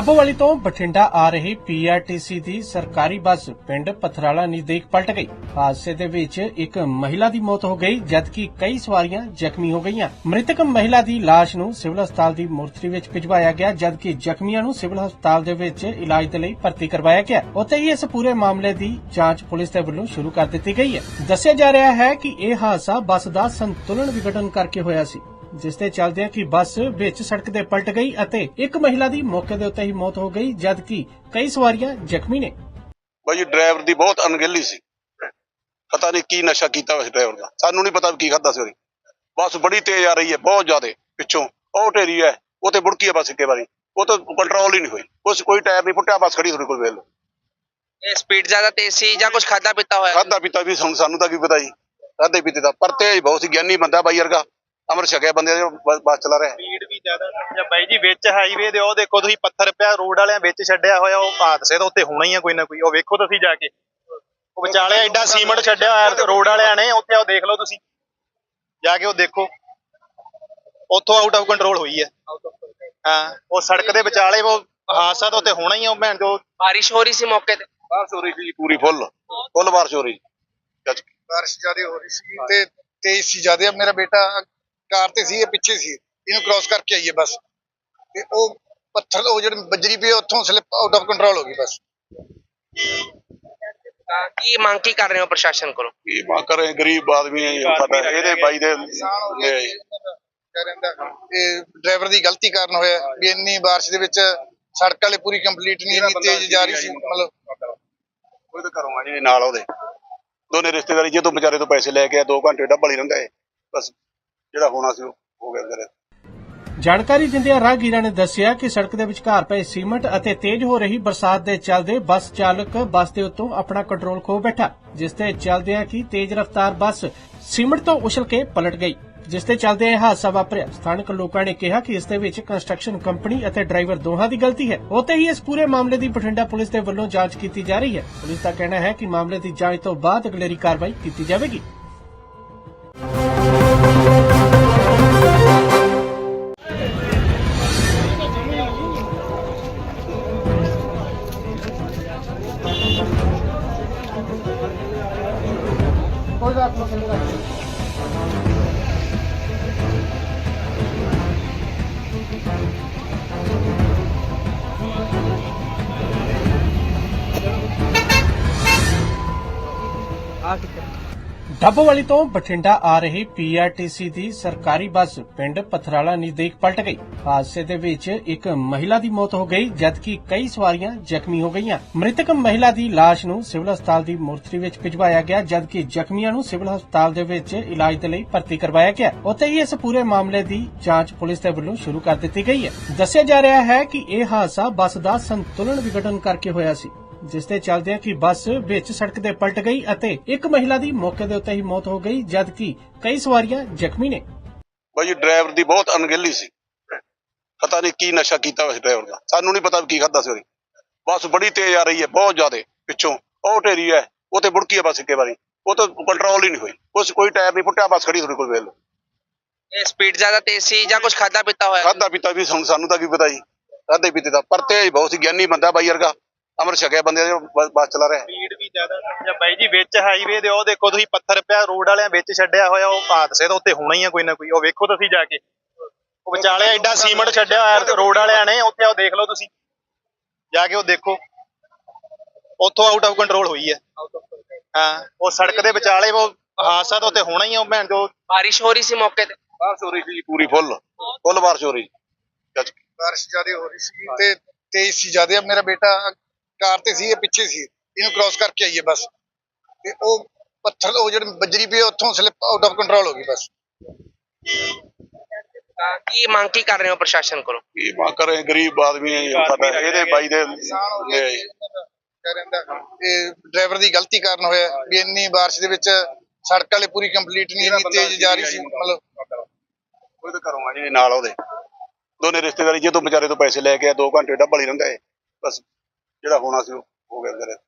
ਆਬੋਵਾਲੀ ਤੋਂ ਬਠਿੰਡਾ ਆ ਰਹੀ ਪੀਆਰਟੀਸੀ ਦੀ ਸਰਕਾਰੀ ਬੱਸ ਪਿੰਡ ਪਥਰਾਲਾ ਨਜ਼ਦੀਕ ਪਲਟ ਗਈ। ਹਾਦਸੇ ਦੇ ਵਿੱਚ ਇੱਕ ਮਹਿਲਾ ਦੀ ਮੌਤ ਹੋ ਗਈ, ਜਦਕਿ ਕਈ ਸਵਾਰੀਆਂ ਜ਼ਖਮੀ ਹੋ ਗਈਆਂ। ਮ੍ਰਿਤਕ ਮਹਿਲਾ ਦੀ ਲਾਸ਼ ਨੂੰ ਸਿਵਲ ਹਸਪਤਾਲ ਦੀ ਮੋਰਚਰੀ ਵਿੱਚ ਭਿਜਵਾਇਆ ਗਿਆ, ਜਦਕਿ ਜ਼ਖਮੀਆਂ ਨੂੰ ਸਿਵਲ ਹਸਪਤਾਲ ਦੇ ਵਿੱਚ ਇਲਾਜ ਦੇ ਲਈ ਭਰਤੀ ਕਰਵਾਇਆ ਗਿਆ। ਉੱਥੇ ਹੀ ਇਸ ਪੂਰੇ ਮਾਮਲੇ ਦੀ ਜਾਂਚ ਪੁਲਿਸ ਦੇ ਵੱਲੋਂ ਸ਼ੁਰੂ ਕਰ ਦਿੱਤੀ ਗਈ ਹੈ। ਦੱਸਿਆ ਜਾ ਰਿਹਾ ਹੈ ਕਿ ਇਹ ਹਾਦਸਾ ਬੱਸ ਦਾ ਸੰਤੁਲਨ ਵਿਗੜਨ ਕਰਕੇ ਹੋਇਆ ਸੀ। ਜਿਸ ਤੇ ਚੱਲਦਿਆਂ ਕਿ ਬੱਸ ਵਿੱਚ ਸੜਕ ਤੇ ਪਲਟ ਗਈ ਅਤੇ ਇੱਕ ਮਹਿਲਾ ਦੀ ਮੌਕੇ ਦੇ ਉੱਤੇ ਹੀ ਮੌਤ ਹੋ ਗਈ ਜਦਕਿ ਕਈ ਸਵਾਰੀਆਂ ਜ਼ਖਮੀ ਨੇ। ਭਾਈ ਡਰਾਈਵਰ ਦੀ ਬਹੁਤ ਅਣਗਹਿਲੀ ਸੀ। ਪਤਾ ਨਹੀਂ ਕੀ ਨਸ਼ਾ ਕੀਤਾ ਹੋਇਆ ਡਰਾਈਵਰ ਦਾ। ਸਾਨੂੰ ਨਹੀਂ ਪਤਾ ਕੀ ਖਾਦਾ ਸੀ ਉਹਨੇ। ਬੱਸ ਬੜੀ ਤੇਜ਼ ਆ ਰਹੀ ਹੈ ਬਹੁਤ ਜ਼ਿਆਦਾ ਪਿੱਛੋਂ। ਉਹ ਢੇਰੀ ਹੈ ਉਹ ਤੇ ਬੁੜਕੀ ਹੈ ਬੱਸ ਇੱਕੇ ਵਾਰੀ ਉਹ ਤਾਂ ਕੰਟਰੋਲ ਹੀ ਨਹੀਂ ਹੋਈ। ਉਸ ਕੋਈ ਟਾਇਰ ਨਹੀਂ ਪੁੱਟਿਆ ਬੱਸ ਖੜੀ ਤੁਹਾਡੇ ਕੋਲ ਵੇਖ ਇਹ ਸਪੀਡ ਜ਼ਿਆਦਾ ਤੇਜ਼ ਸੀ ਜਾਂ ਕੁਝ ਖਾਦਾ ਪੀਤਾ ਹੋਇਆ? ਖਾਦਾ ਪੀਤਾ ਵੀ ਸਾਨੂੰ ਤਾਂ ਕੀ ਪਤਾ ਜੀ। ਖਾਦੇ ਪੀਤੇ ਦਾ ਪਰ ਤੇਜ਼ ਬਹੁਤ ਸੀ ਗਿਆਨੀ ਬੰਦਾ ਬਾਈ ਵਰਗਾ। ਅਮਰ ਛਕਿਆ ਬੰਦੇ ਦਾ ਬੱਸ ਬੱਸ ਚਲਾ ਰਿਹਾ ਸਪੀਡ ਵੀ ਜ਼ਿਆਦਾ ਜਾਂ ਬਾਈ ਜੀ ਵਿੱਚ ਹਾਈਵੇ ਦੇ ਉਹ ਦੇਖੋ ਤੁਸੀਂ ਪੱਥਰ ਪਿਆ ਰੋਡ ਵਾਲਿਆਂ ਵਿੱਚ ਛੱਡਿਆ ਹੋਇਆ ਉਹ ਹਾਦਸੇ ਤਾਂ ਉੱਥੇ ਹੋਣਾ ਹੀ ਆ ਕੋਈ ਨਾ ਕੋਈ ਉਹ ਵੇਖੋ ਤੁਸੀਂ ਜਾ ਕੇ ਉਹ ਵਿਚਾਲੇ ਐਡਾ ਸੀਮੈਂਟ ਛੱਡਿਆ ਹੋਇਆ ਰੋਡ ਵਾਲਿਆਂ ਨੇ ਉੱਥੇ ਉਹ ਦੇਖ ਲਓ ਤੁਸੀਂ ਜਾ ਕੇ ਉਹ ਦੇਖੋ ਉੱਥੋਂ ਆਊਟ ਆਫ ਕੰਟਰੋਲ ਹੋਈ ਹੈ ਹਾਂ ਉਹ ਸੜਕ ਦੇ ਵਿਚਾਲੇ ਉਹ ਹਾਦਸਾ ਤਾਂ ਉੱਥੇ ਹੋਣਾ ਹੀ ਆ ਉਹ ਭੈਣ ਜੋ बारिश हो रही थी मौके पे ਬਾਰਿਸ਼ ਹੋ ਰਹੀ ਸੀ ਪੂਰੀ ਫੁੱਲ ਫੁੱਲ ਬਾਰਿਸ਼ ਹੋ ਰਹੀ ਜੱਜ ਬਾਰਿਸ਼ ਜ਼ਿਆਦਾ ਹੋ ਰਹੀ ਸੀ ਤੇ ਤੇਜ਼ ਸੀ ਜ਼ਿਆਦਾ ਮੇਰਾ ਬੇਟਾ ਕਾਰ ਤੇ ਸੀ ਇਹ ਪਿੱਛੇ ਸੀ। ਇਹਨੂੰ ਕ੍ਰਾਸ ਕਰਕੇ ਆਈਏ ਬਸ। ਤੇ ਉਹ ਪੱਥਰ ਉਹ ਜਿਹੜੇ ਬੱਜਰੀ ਪਈ ਉੱਥੋਂ ਸਲਿਪ ਆਊਟ ਆਫ ਕੰਟਰੋਲ ਹੋ ਗਈ ਬਸ। ਤਾਂ ਕੀ ਮੰਗ ਕੀ ਕਰ ਰਹੇ ਹੋ ਪ੍ਰਸ਼ਾਸਨ ਕੋਲੋਂ? ਇਹ ਮਾ ਕਰੇ ਗਰੀਬ ਆਦਮੀ ਹੈ, ਪਤਾ ਇਹਦੇ ਬਾਈ ਦੇ ਨੁਕਸਾਨ ਹੋ ਗਿਆ ਜੀ ਇਹਨਾਂ ਦਾ, ਕਿਆ ਰਹਿੰਦਾ, ਇਹ ਡਰਾਈਵਰ ਦੀ ਗਲਤੀ ਕਾਰਨ ਹੋਇਆ ਹੈ ਵੀ ਇੰਨੀ ਬਾਰਿਸ਼ ਦੇ ਵਿੱਚ ਸੜਕ ਵਾਲੇ ਪੂਰੀ ਕੰਪਲੀਟ ਨਹੀਂ ਇੰਨੀ ਤੇਜ਼ ਜਾ ਰਹੀ ਸੀ ਮਤਲਬ ਉਹਦੇ ਘਰੋਂ ਆ ਜੀ ਨਾਲ ਉਹਦੇ। ਦੋਨੇ ਰਿਸ਼ਤੇਦਾਰੀ ਜੇ ਤੋਂ ਵਿਚਾਰੇ ਤੋਂ ਪੈਸੇ ਲੈ ਕੇ ਆ 2 ਘੰਟੇ ਡੱਬਲ ਹੀ ਰਹਿੰਦਾ ਹੈ ਬਸ ਜਿਹੜਾ ਹੋਣਾ ਸੀ ਉਹ ਹੋ ਗਿਆ ਵਿਚਾਰੇ ਜਾਣਕਾਰੀ ਦਿੰਦਿਆਂ ਰਾਹਗੀਰਾਂ ਨੇ ਦੱਸਿਆ ਕਿ ਸੜਕ ਦੇ ਵਿਚਕਾਰ ਪਏ ਸੀਮਟ ਅਤੇ ਤੇਜ਼ ਹੋ ਰਹੀ ਬਰਸਾਤ ਦੇ ਚੱਲਦੇ ਬੱਸ ਚਾਲਕ ਬੱਸ ਦੇ ਉੱਤੋਂ ਆਪਣਾ ਕੰਟਰੋਲ ਖੋ ਬੈਠਾ, ਜਿਸ ਤੇ ਚੱਲਦਿਆਂ ਕਿ ਤੇਜ਼ ਰਫ਼ਤਾਰ ਬੱਸ ਸੀਮਟ ਤੋਂ ਉਛਲ ਕੇ ਪਲਟ ਗਈ, ਜਿਸ ਤੇ ਚੱਲਦਿਆਂ ਇਹ ਹਾਦਸਾ ਵਾਪਰਿਆ। ਸਥਾਨਕ ਲੋਕਾਂ ਨੇ ਕਿਹਾ ਕਿ ਇਸ ਦੇ ਵਿੱਚ ਕੰਸਟਰਕਸ਼ਨ ਕੰਪਨੀ ਅਤੇ ਡਰਾਈਵਰ ਦੋਹਾਂ ਦੀ ਗਲਤੀ ਹੈ। ਉੱਥੇ ਹੀ ਇਸ ਪੂਰੇ ਮਾਮਲੇ ਦੀ ਬਠਿੰਡਾ ਪੁਲਿਸ ਦੇ ਵੱਲੋਂ ਜਾਂਚ ਕੀਤੀ ਜਾ ਰਹੀ ਹੈ। ਪੁਲਿਸ ਦਾ ਕਹਿਣਾ ਹੈ ਕਿ ਮਾਮਲੇ ਦੀ ਜਾਂਚ ਤੋਂ ਬਾਅਦ ਅਗਲੇਰੀ ਕਾਰਵਾਈ ਕੀਤੀ ਜਾਵੇਗੀ। Pak, makan dulu. ਡੱਬਵਾਲੀ ਤੋਂ ਬਠਿੰਡਾ ਆ ਰਹੀ ਪੀਆਰਟੀਸੀ ਦੀ ਸਰਕਾਰੀ ਬੱਸ ਪਿੰਡ ਪਥਰਾਲਾ ਨਜ਼ਦੀਕ ਪਲਟ ਗਈ। ਹਾਦਸੇ ਦੇ ਵਿੱਚ ਇੱਕ ਮਹਿਲਾ ਦੀ ਮੌਤ ਹੋ ਗਈ, ਜਦਕਿ ਕਈ ਸਵਾਰੀਆਂ ਜ਼ਖਮੀ ਹੋ ਗਈਆਂ। ਮ੍ਰਿਤਕ ਮਹਿਲਾ ਦੀ ਲਾਸ਼ ਨੂੰ ਸਿਵਲ ਹਸਪਤਾਲ ਦੀ ਮੋਰਚਰੀ ਵਿੱਚ ਭਿਜਵਾਇਆ ਗਿਆ, ਜਦਕਿ ਜ਼ਖਮੀਆਂ ਨੂੰ ਸਿਵਲ ਹਸਪਤਾਲ ਦੇ ਵਿੱਚ ਇਲਾਜ ਦੇ ਲਈ ਭਰਤੀ ਕਰਵਾਇਆ ਗਿਆ। ਉੱਥੇ ਹੀ ਇਸ ਪੂਰੇ ਮਾਮਲੇ ਦੀ ਜਾਂਚ ਪੁਲਿਸ ਦੇ ਵੱਲੋਂ ਸ਼ੁਰੂ ਕਰ ਦਿੱਤੀ ਗਈ ਹੈ। ਦੱਸਿਆ ਜਾ ਰਿਹਾ ਹੈ ਕਿ ਇਹ ਹਾਦਸਾ ਬੱਸ ਦਾ ਸੰਤੁਲਨ ਵਿਗੜਨ ਕਰਕੇ ਹੋਇਆ ਸੀ। ਜਿਸ ਦੇ ਚੱਲਦਿਆਂ ਕਿ ਬੱਸ ਵਿੱਚ ਸੜਕ ਤੇ ਪਲਟ ਗਈ ਅਤੇ ਇੱਕ ਮਹਿਲਾ ਦੀ ਮੌਕੇ ਦੇ ਉੱਤੇ ਹੀ ਮੌਤ ਹੋ ਗਈ ਜਦਕਿ ਕਈ ਸਵਾਰੀਆਂ ਜ਼ਖਮੀ ਨੇ। ਬਾਈ ਡਰਾਈਵਰ ਦੀ ਬਹੁਤ ਅਣਗਹਿਲੀ ਸੀ। ਪਤਾ ਨਹੀਂ ਕੀ ਨਸ਼ਾ ਕੀਤਾ ਉਸ ਡਰਾਈਵਰ ਦਾ। ਸਾਨੂੰ ਨਹੀਂ ਪਤਾ ਵੀ ਕੀ ਖਾਦਾ ਸੀ ਉਹਨੇ। ਬੱਸ ਬੜੀ ਤੇਜ਼ ਆ ਰਹੀ ਹੈ ਬਹੁਤ ਜ਼ਿਆਦਾ ਪਿੱਛੋਂ। ਉਹ ਢੇਰੀ ਹੈ ਉਹ ਤੇ ਬੁੜਕੀ ਹੈ ਬੱਸ ਇੱਕੇ ਵਾਰੀ ਉਹ ਤਾਂ ਕੰਟਰੋਲ ਹੀ ਨਹੀਂ ਹੋਈ। ਉਸ ਕੋਈ ਟਾਇਰ ਨਹੀਂ ਫੁੱਟਿਆ ਬੱਸ ਖੜੀ ਤੁਹਾਡੇ ਕੋਲ ਵੇਖ ਲਓ। ਇਹ ਸਪੀਡ ਜ਼ਿਆਦਾ ਤੇਜ਼ ਸੀ ਜਾਂ ਕੁਝ ਖਾਦਾ ਪੀਤਾ ਹੋਇਆ? ਖਾਦਾ ਪੀਤਾ ਵੀ ਸਾਨੂੰ ਸਾਨੂੰ ਤਾਂ ਕੀ ਪਤਾ ਜੀ। ਖਾਦੇ ਪੀਤੇ ਦਾ ਪਰ ਤੇਜ਼ ਬਹੁਤ ਸੀ ਗਿਆਨੀ ਬੰਦਾ ਬਾਈ ਵਰਗਾ। ਅਮਰ ਛਕਿਆ ਬੰਦੇ ਜੋ ਬੱਸ ਚਲਾ ਰਿਹਾ। ਸਪੀਡ ਵੀ ਜ਼ਿਆਦਾ ਜਾਂ ਬਾਈ ਜੀ ਵਿੱਚ ਹਾਈਵੇ ਦੇ ਉਹ ਦੇਖੋ ਤੁਸੀਂ ਪੱਥਰ ਪਿਆ ਰੋਡ ਵਾਲਿਆਂ ਵਿੱਚ ਛੱਡਿਆ ਹੋਇਆ ਉਹ ਹਾਦਸੇ ਤਾਂ ਉੱਤੇ ਹੋਣਾ ਹੀ ਆ ਕੋਈ ਨਾ ਕੋਈ। ਉਹ ਵੇਖੋ ਤੁਸੀਂ ਜਾ ਕੇ। ਉਹ ਵਿਚਾਲੇ ਐਡਾ ਸੀਮੈਂਟ ਛੱਡਿਆ ਹੋਇਆ ਰੋਡ ਵਾਲਿਆਂ ਨੇ ਉੱਥੇ ਉਹ ਦੇਖ ਲਓ ਤੁਸੀਂ। ਜਾ ਕੇ ਉਹ ਦੇਖੋ। ਉੱਥੋਂ ਆਊਟ ਆਫ ਕੰਟਰੋਲ ਹੋਈ ਹੈ ਹਾਂ ਉਹ ਸੜਕ ਦੇ ਵਿਚਾਲੇ ਉਹ ਹਾਦਸਾ ਤਾਂ ਉੱਤੇ ਹੋਣਾ ਹੀ ਆ ਉਹ ਭੈਣ ਜੋ। ਬਾਰਿਸ਼ ਹੋ ਰਹੀ ਸੀ ਮੌਕੇ ਤੇ। ਬਾਰਿਸ਼ ਹੋ ਰਹੀ ਸੀ ਪੂਰੀ ਫੁੱਲ। ਫੁੱਲ ਬਾਰਿਸ਼ ਹੋ ਰਹੀ ਜੱਜ ਬਾਰਿਸ਼ ਜ਼ਿਆਦਾ ਹੋ ਰਹੀ ਸੀ ਤੇ ਤੇਜ਼ ਸੀ ਜ਼ਿਆਦਾ। ਮੇਰਾ ਬੇਟਾ ਕਾਰ ਤੇ ਸੀ ਇਹ ਪਿੱਛੇ ਸੀ। ਇਹਨੂੰ ਕ੍ਰਾਸ ਕਰਕੇ ਆਈਏ ਬਸ। ਤੇ ਉਹ ਪੱਥਰ ਉਹ ਜਿਹੜੇ ਬੱਜਰੀ ਪਈ ਉੱਥੋਂ ਸਲਿੱਪ ਆਊਟ ਆਫ ਕੰਟਰੋਲ ਹੋ ਗਈ ਬਸ। ਤਾਂ ਕੀ ਮੰਗ ਕੀ ਕਰ ਰਹੇ ਹੋ ਪ੍ਰਸ਼ਾਸਨ ਕੋਲੋਂ? ਕੀ ਮਾ ਕਰੇ ਗਰੀਬ ਆਦਮੀ ਹੈ ਸਾਡਾ ਇਹਦੇ ਬਾਈ ਦੇ ਨੁਕਸਾਨ ਹੋ ਗਿਆ ਇਹ ਕਹਿ ਰਹਿੰਦਾ ਇਹ ਡਰਾਈਵਰ ਦੀ ਗਲਤੀ ਕਾਰਨ ਹੋਇਆ ਵੀ ਇੰਨੀ ਬਾਰਿਸ਼ ਦੇ ਵਿੱਚ ਸੜਕ ਵਾਲੇ ਪੂਰੀ ਕੰਪਲੀਟ ਨਹੀਂ ਇੰਨੀ ਤੇਜ਼ ਜਾ ਰਹੀ ਸੀ ਮਤਲਬ ਉਹ ਤਾਂ ਘਰੋਂ ਆ ਜੀ ਨਾਲ ਉਹਦੇ। ਦੋਨੇ ਰਿਸ਼ਤੇਦਾਰੀ ਜੇ ਤੋਂ ਵਿਚਾਰੇ ਤੋਂ ਪੈਸੇ ਲੈ ਕੇ ਆ 2 ਘੰਟੇ ਡੱਬਲ ਹੀ ਰਹਿੰਦਾ ਏ। ਬਸ ਜਿਹੜਾ ਹੋਣਾ ਸੀ ਉਹ ਹੋ ਗਿਆ ਵਿਚਾਰੇ